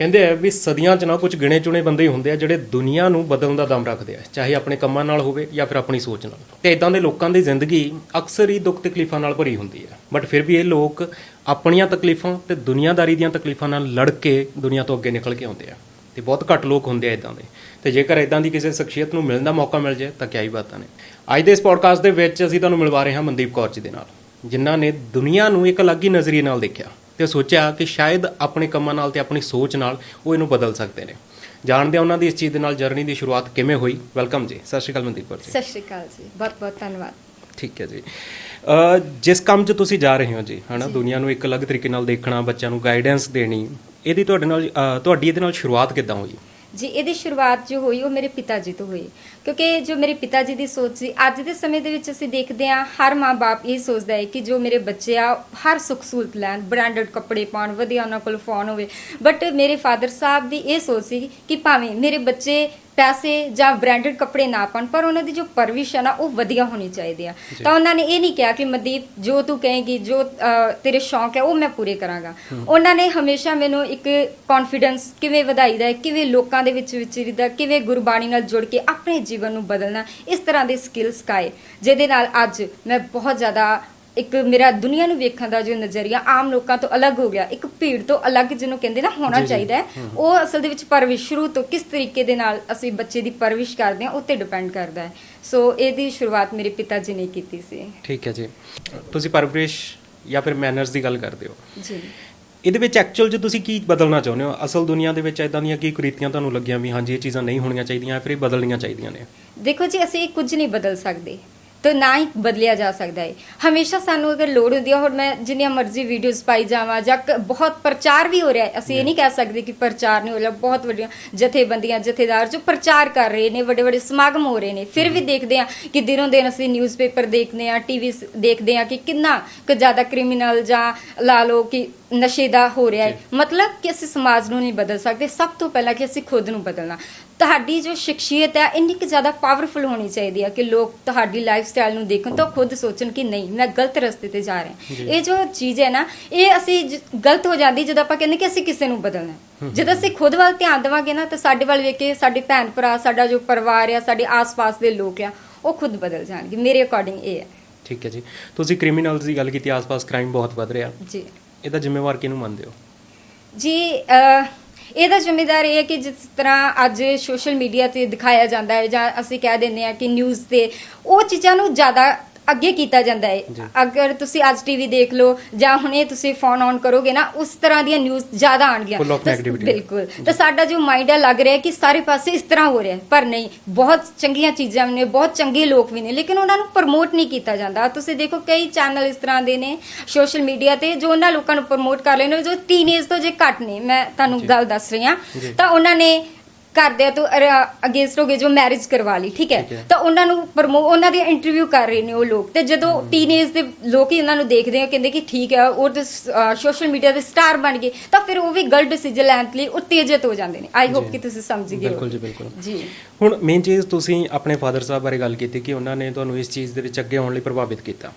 ਕਹਿੰਦੇ ਆ ਵੀ ਸਦੀਆਂ 'ਚ ਨਾ ਕੁਝ ਗਿਣੇ ਚੁਣੇ ਬੰਦੇ ਹੀ ਹੁੰਦੇ ਆ ਜਿਹੜੇ ਦੁਨੀਆ ਨੂੰ ਬਦਲਣ ਦਾ ਦਮ ਰੱਖਦੇ ਆ, ਚਾਹੇ ਆਪਣੇ ਕੰਮਾਂ ਨਾਲ ਹੋਵੇ ਜਾਂ ਫਿਰ ਆਪਣੀ ਸੋਚ ਨਾਲ। ਤੇ ਇਦਾਂ ਦੇ ਲੋਕਾਂ ਦੀ ਜ਼ਿੰਦਗੀ ਅਕਸਰ ਹੀ ਦੁੱਖ ਤਕਲੀਫਾਂ ਨਾਲ ਭਰੀ ਹੁੰਦੀ ਹੈ ਬਟ ਫਿਰ ਵੀ ਇਹ ਲੋਕ ਆਪਣੀਆਂ ਤਕਲੀਫਾਂ ਤੇ ਦੁਨੀਆਦਾਰੀ ਦੀਆਂ ਤਕਲੀਫਾਂ ਨਾਲ ਲੜ ਕੇ ਦੁਨੀਆ ਤੋਂ ਅੱਗੇ ਨਿਕਲ ਕੇ ਆਉਂਦੇ ਆ। ਤੇ ਬਹੁਤ ਘੱਟ ਲੋਕ ਹੁੰਦੇ ਆ ਇਦਾਂ ਦੇ। ਤੇ ਜੇਕਰ ਇਦਾਂ ਦੀ ਕਿਸੇ ਸ਼ਖਸੀਅਤ ਨੂੰ ਮਿਲਣ ਦਾ ਮੌਕਾ ਮਿਲ ਜਾਏ, ਤਾਂ ਕਿਆ ਹੀ ਬਾਤਾਂ ਨੇ। ਅੱਜ ਦੇ ਇਸ ਪੋਡਕਾਸਟ ਦੇ ਵਿੱਚ ਅਸੀਂ ਤੁਹਾਨੂੰ ਮਿਲਵਾ ਰਹੇ ਹਾਂ ਮਨਦੀਪ ਕੌਰ ਜੀ ਦੇ ਨਾਲ, ਜਿਨ੍ਹਾਂ ਨੇ ਦੁਨੀਆ ਨੂੰ ਇੱਕ ਅਲੱਗ ਹੀ ਨਜ਼ਰੀਏ ਨਾਲ ਦੇਖਿਆ। ਤੇ ਸੋਚਿਆ ਕਿ ਸ਼ਾਇਦ ਆਪਣੇ ਕੰਮਾਂ ਨਾਲ ਤੇ ਆਪਣੀ ਸੋਚ ਨਾਲ ਉਹ ਇਹਨੂੰ ਬਦਲ ਸਕਦੇ ਨੇ। ਜਾਣਦੇ ਹਾਂ ਉਹਨਾਂ ਦੀ ਇਸ ਚੀਜ਼ ਦੇ ਨਾਲ ਜਰਨੀ ਦੀ ਸ਼ੁਰੂਆਤ ਕਿਵੇਂ ਹੋਈ? ਵੈਲਕਮ ਜੀ। ਸਤਿ ਸ਼੍ਰੀ ਅਕਾਲ ਮਨਦੀਪ ਕੌਰ ਜੀ। ਸਤਿ ਸ਼੍ਰੀ ਅਕਾਲ ਜੀ। ਬਹੁਤ ਬਹੁਤ ਧੰਨਵਾਦ। ਠੀਕ ਹੈ ਜੀ। ਜਿਸ ਕੰਮ 'ਚ ਤੁਸੀਂ ਜਾ ਰਹੇ ਹੋ ਜੀ ਹਨਾ ਦੁਨੀਆ ਨੂੰ ਇੱਕ ਅਲੱਗ ਤਰੀਕੇ ਨਾਲ ਦੇਖਣਾ ਬੱਚਿਆਂ ਨੂੰ ਗਾਈਡੈਂਸ ਦੇਣੀ ਇਹਦੀ ਤੁਹਾਡੇ ਨਾਲ ਤੁਹਾਡੀ ਇਹਦੇ ਨਾਲ ਸ਼ੁਰੂਆਤ ਕਿੱਦਾਂ ਹੋਈ? ਜੀ, ਇਹਦੀ ਸ਼ੁਰੂਆਤ ਜੋ ਹੋਈ, ਉਹ ਮੇਰੇ ਪਿਤਾ ਜੀ ਤੋਂ ਹੋਈ। ਕਿਉਂਕਿ ਜੋ ਮੇਰੇ ਪਿਤਾ ਜੀ ਦੀ ਸੋਚ ਸੀ, ਅੱਜ ਦੇ ਸਮੇਂ ਦੇ ਵਿੱਚ ਅਸੀਂ ਦੇਖਦੇ ਹਾਂ, ਹਰ ਮਾਂ-ਬਾਪ ਇਹ ਸੋਚਦਾ ਹੈ ਕਿ ਜੋ ਮੇਰੇ ਬੱਚੇ ਆ, ਹਰ ਸੁੱਖ ਸਹੂਲਤ ਲੈਣ ਬ੍ਰਾਂਡਡ ਕੱਪੜੇ ਪਾਉਣ, ਵਧੀਆ ਉਹਨਾਂ ਕੋਲ ਫੋਨ ਹੋਵੇ। ਬਟ ਮੇਰੇ ਫਾਦਰ ਸਾਹਿਬ ਦੀ ਇਹ ਸੋਚ ਸੀ ਕਿ ਭਾਵੇਂ ਮੇਰੇ ਬੱਚੇ ਪੈਸੇ ਜਾਂ ਬ੍ਰਾਂਡਡ ਕੱਪੜੇ ਨਾ ਪਾਉਣ ਪਰ ਉਹਨਾਂ ਦੀ ਜੋ ਪਰਵਿਸ਼ ਹੈ ਨਾ ਉਹ ਵਧੀਆ ਹੋਣੀ ਚਾਹੀਦੀ ਆ। ਤਾਂ ਉਹਨਾਂ ਨੇ ਇਹ ਨਹੀਂ ਕਿਹਾ ਕਿ ਮਨਦੀਪ ਜੋ ਤੂੰ ਕਹੇਗੀ ਜੋ ਅ, ਤੇਰੇ ਸ਼ੌਂਕ ਹੈ ਉਹ ਮੈਂ ਪੂਰੇ ਕਰਾਂਗਾ। ਉਹਨਾਂ ਨੇ ਹਮੇਸ਼ਾ ਮੈਨੂੰ ਇੱਕ ਕੌਨਫੀਡੈਂਸ ਕਿਵੇਂ ਵਧਾਈਦਾ ਹੈ ਕਿਵੇਂ ਲੋਕਾਂ ਦੇ ਵਿੱਚ ਵਿਚਰੀਦਾ ਕਿਵੇਂ ਗੁਰਬਾਣੀ ਨਾਲ ਜੁੜ ਕੇ ਆਪਣੇ ਜੀਵਨ ਨੂੰ ਬਦਲਣਾ ਇਸ ਤਰ੍ਹਾਂ ਦੇ ਸਕਿੱਲ ਸਿਖਾਏ ਜਿਹਦੇ ਨਾਲ ਅੱਜ ਮੈਂ ਬਹੁਤ ਜ਼ਿਆਦਾ ਇੱਕ ਮੇਰਾ ਦੁਨੀਆ ਨੂੰ ਵੇਖਣ ਦਾ ਜੋ ਨਜ਼ਰੀਆ ਆਮ ਲੋਕਾਂ ਤੋਂ ਅਲੱਗ ਹੋ ਗਿਆ ਇੱਕ ਭੀੜ ਤੋਂ ਅਲੱਗ ਜਿਹਨੂੰ ਕਹਿੰਦੇ ਨਾ ਹੋਣਾ ਜੀ, ਜੀ। ਚਾਹੀਦਾ ਹੈ। ਉਹ ਅਸਲ ਦੇ ਵਿੱਚ ਪਰਵਿਸ਼ ਸ਼ੁਰੂ ਤੋਂ ਕਿਸ ਤਰੀਕੇ ਦੇ ਨਾਲ ਅਸੀਂ ਬੱਚੇ ਦੀ ਪਰਵਿਸ਼ ਕਰਦੇ ਹਾਂ ਉੱਤੇ ਡਿਪੈਂਡ ਕਰਦਾ ਹੈ। ਸੋ ਇਹਦੀ ਸ਼ੁਰੂਆਤ ਮੇਰੇ ਪਿਤਾ ਜੀ ਨੇ ਕੀਤੀ ਸੀ। ਠੀਕ ਹੈ ਜੀ। ਤੁਸੀਂ ਪਰਵਰਿਸ਼ ਜਾਂ ਫਿਰ ਮੈਨਰਸ ਦੀ ਗੱਲ ਕਰਦੇ ਹੋ। ਜੀ। ਇਹਦੇ ਵਿੱਚ ਐਕਚੁਅਲ 'ਚ ਤੁਸੀਂ ਕੀ ਬਦਲਣਾ ਚਾਹੁੰਦੇ ਹੋ? ਅਸਲ ਦੁਨੀਆ ਦੇ ਵਿੱਚ ਇਦਾਂ ਦੀਆਂ ਕੀ ਕੁਰੀਤੀਆਂ ਤੁਹਾਨੂੰ ਲੱਗੀਆਂ ਵੀ ਹਾਂਜੀ ਇਹ ਚੀਜ਼ਾਂ ਨਹੀਂ ਹੋਣੀਆਂ ਚਾਹੀਦੀਆਂ ਜਾਂ ਫਿਰ ਇਹ ਬਦਲਣੀਆਂ ਚਾਹੀਦੀਆਂ ਨੇ? ਦੇਖੋ ਜੀ ਅਸੀਂ ਕੁਝ ਨਹੀਂ ਬਦਲ ਸਕਦੇ। ਤੇ ਨਾ ਹੀ ਬਦਲਿਆ ਜਾ ਸਕਦਾ ਹੈ ਹਮੇਸ਼ਾ ਸਾਨੂੰ ਅਗਰ ਲੋੜ ਹੁੰਦੀ ਹੈ ਹੁਣ ਮੈਂ ਜਿੰਨੀਆਂ ਮਰਜ਼ੀ ਵੀਡੀਓਜ਼ ਪਾਈ ਜਾਵਾਂ ਜਾਂ ਕ- ਬਹੁਤ ਪ੍ਰਚਾਰ ਵੀ ਹੋ ਰਿਹਾ ਹੈ ਅਸੀਂ ਇਹ ਨਹੀਂ ਕਹਿ ਸਕਦੇ ਕਿ ਪ੍ਰਚਾਰ ਨਹੀਂ ਹੋ ਰਿਹਾ। ਬਹੁਤ ਵੱਡੀਆਂ ਜਥੇਬੰਦੀਆਂ, ਜਥੇਦਾਰ ਜੋ ਪ੍ਰਚਾਰ ਕਰ ਰਹੇ ਨੇ ਵੱਡੇ ਵੱਡੇ ਸਮਾਗਮ ਹੋ ਰਹੇ ਨੇ, ਫਿਰ ਵੀ ਦੇਖਦੇ ਹਾਂ ਕਿ ਦਿਨੋਂ ਦਿਨ ਅਸੀਂ ਨਿਊਜ਼ਪੇਪਰ ਦੇਖਦੇ ਹਾਂ ਟੀਵੀ ਦੇਖਦੇ ਹਾਂ ਕਿ ਕਿੰਨਾ ਕੁ ਜ਼ਿਆਦਾ ਕ੍ਰਿਮੀਨਲ ਜਾਂ ਲਾ ਲਓ ਕਿ ਨਸ਼ੇ ਦਾ ਹੋ ਰਿਹਾ ਹੈ। ਮਤਲਬ ਕਿ ਅਸੀਂ ਸਮਾਜ ਨੂੰ ਨਹੀਂ ਬਦਲ ਸਕਦੇ। ਸਭ ਤੋਂ ਪਹਿਲਾਂ ਕਿ ਅਸੀਂ ਖੁਦ ਨੂੰ ਬਦਲਣਾ। ਤੁਹਾਡੀ ਜੋ ਸ਼ਖਸੀਅਤ ਹੈ ਇੰਨੀ ਕਿ ਜ਼ਿਆਦਾ ਪਾਵਰਫੁਲ ਹੋਣੀ ਚਾਹੀਦੀ ਹੈ ਕਿ ਲੋਕ ਤੁਹਾਡੀ ਲਾਈਫ ਸਟਾਈਲ ਨੂੰ ਦੇਖਣ ਤਾਂ ਖੁਦ ਸੋਚਣ ਕਿ ਨਹੀਂ ਮੈਂ ਗਲਤ ਰਸਤੇ ਤੇ ਜਾ ਰਿਹਾ। ਇਹ ਜੋ ਚੀਜ਼ ਹੈ ਨਾ ਇਹ ਅਸੀਂ ਗਲਤ ਹੋ ਜਾਂਦੀ ਜਦੋਂ ਆਪਾਂ ਕਹਿੰਦੇ ਕਿ ਅਸੀਂ ਕਿਸੇ ਨੂੰ ਬਦਲਣਾ। ਜਦੋਂ ਅਸੀਂ ਖੁਦ ਵੱਲ ਧਿਆਨ ਦੇਵਾਂਗੇ ਨਾ ਤਾਂ ਸਾਡੇ ਵੱਲ ਵੇਖ ਕੇ ਸਾਡੇ ਭੈਣ ਭਰਾ ਸਾਡਾ ਜੋ ਪਰਿਵਾਰ ਆ ਸਾਡੇ ਆਸ-ਪਾਸ ਦੇ ਲੋਕ ਆ ਉਹ ਖੁਦ ਬਦਲ ਜਾਣਗੇ। ਮੇਰੇ ਅਕੋਰਡਿੰਗ ਇਹ ਹੈ। ਠੀਕ ਹੈ ਜੀ। ਤੁਸੀਂ ਕ੍ਰਿਮੀਨਲਸ ਦੀ ਗੱਲ ਕੀਤੀ ਆਸ-ਪਾਸ ਕ੍ਰਾਈਮ ਬਹੁਤ ਵੱਧ ਰਿਹਾ। ਜੀ। ਇਹਦਾ ਜ਼ਿੰਮੇਵਾਰ ਕਿਹਨੂੰ ਮੰਨਦੇ ਹੋ? ਜੀ ਅਹ, ਇਹਦਾ ਜ਼ਿੰਮੇਦਾਰ ਇਹ ਹੈ ਕਿ ਜਿਸ ਤਰ੍ਹਾਂ ਅੱਜ ਸੋਸ਼ਲ ਮੀਡੀਆ ਤੇ ਦਿਖਾਇਆ ਜਾਂਦਾ ਹੈ ਜਾਂ ਅਸੀਂ ਕਹਿ ਦਿੰਦੇ ਹਾਂ ਕਿ ਨਿਊਜ਼ ਤੇ ਉਹ ਚੀਜ਼ਾਂ ਨੂੰ ਜ਼ਿਆਦਾ ਅੱਗੇ ਕੀਤਾ ਜਾਂਦਾ। ਹੈ ਅਗਰ ਤੁਸੀਂ ਅੱਜ ਟੀਵੀ ਦੇਖ ਲਓ ਜਾਂ ਹੁਣੇ ਤੁਸੀਂ ਫੋਨ ਔਨ ਕਰੋਗੇ ਨਾ ਉਸ ਤਰ੍ਹਾਂ ਦੀਆਂ ਨਿਊਜ਼ ਜ਼ਿਆਦਾ ਆਣਗੀਆਂ Full of ਤਾਂ- negativity। ਬਿਲਕੁਲ ਤਾਂ ਸਾਡਾ ਜੋ ਮਾਈਂਡ ਹੈ ਲੱਗ ਰਿਹਾ ਹੈ ਕਿ ਸਾਰੇ ਪਾਸੇ ਇਸ ਤਰ੍ਹਾਂ ਹੋ ਰਿਹਾ ਹੈ ਪਰ ਨਹੀਂ ਬਹੁਤ ਚੰਗੀਆਂ ਚੀਜ਼ਾਂ ਨੇ ਬਹੁਤ ਚੰਗੇ ਲੋਕ ਵੀ ਨੇ ਲੇਕਿਨ ਉਹਨਾਂ ਨੂੰ ਪ੍ਰਮੋਟ ਨਹੀਂ ਕੀਤਾ ਜਾਂਦਾ ਤੁਸੀਂ ਦੇਖੋ ਕਈ ਚੈਨਲ ਇਸ ਤਰ੍ਹਾਂ ਦੇ ਨੇ ਸੋਸ਼ਲ ਮੀਡੀਆ ਤੇ ਜੋ ਉਹਨਾਂ ਲੋਕਾਂ ਨੂੰ ਪ੍ਰਮੋਟ ਕਰ ਰਹੇ ਨੇ ਜੋ ਟੀਨੇਜ ਤੋਂ ਜੇ ਘੱਟ ਨੇ ਮੈਂ ਤੁਹਾਨੂੰ। ਗੱਲ ਦੱਸ ਰਹੀ ਹਾਂ। ਤਾਂ ਉਹਨਾਂ ਨੇ ਘਰਦਿਆਂ ਤੋਂ ਅਗੇਂਸਟ ਹੋ ਗਏ ਜੋ ਮੈਰਿਜ ਕਰਵਾ ਲਈ ਠੀਕ ਹੈ। ਤਾਂ ਉਹਨਾਂ ਨੂੰ ਪ੍ਰਮੋ ਉਹਨਾਂ ਦੀ ਇੰਟਰਵਿਊ ਕਰ ਰਹੇ ਨੇ ਉਹ ਲੋਕ। ਤੇ ਜਦੋਂ ਟੀਨੇਜ ਦੇ ਲੋਕ ਹੀ ਉਹਨਾਂ ਨੂੰ ਦੇਖਦੇ ਆ ਕਹਿੰਦੇ ਕਿ ਠੀਕ ਹੈ ਉਹ ਤੇ ਸੋਸ਼ਲ ਮੀਡੀਆ ਦੇ ਸਟਾਰ ਬਣ ਗਏ ਤਾਂ ਫਿਰ ਉਹ ਵੀ ਗਲਤ ਡਿਸੀਜਨ ਲੈਣ ਲਈ ਉਤੇਜਿਤ ਹੋ ਜਾਂਦੇ ਨੇ। I hope. ਕਿ ਤੁਸੀਂ ਸਮਝ ਗਏ ਬਿਲਕੁਲ ਜੀ ਬਿਲਕੁਲ। ਜੀ। ਹੁਣ ਮੇਨ ਚੀਜ਼ ਤੁਸੀਂ ਆਪਣੇ ਫਾਦਰ ਸਾਹਿਬ ਬਾਰੇ ਗੱਲ ਕੀਤੀ ਕਿ ਉਹਨਾਂ ਨੇ ਤੁਹਾਨੂੰ ਇਸ ਚੀਜ਼ ਦੇ ਵਿੱਚ ਅੱਗੇ ਆਉਣ ਲਈ ਪ੍ਰਭਾਵਿਤ ਕੀਤਾ।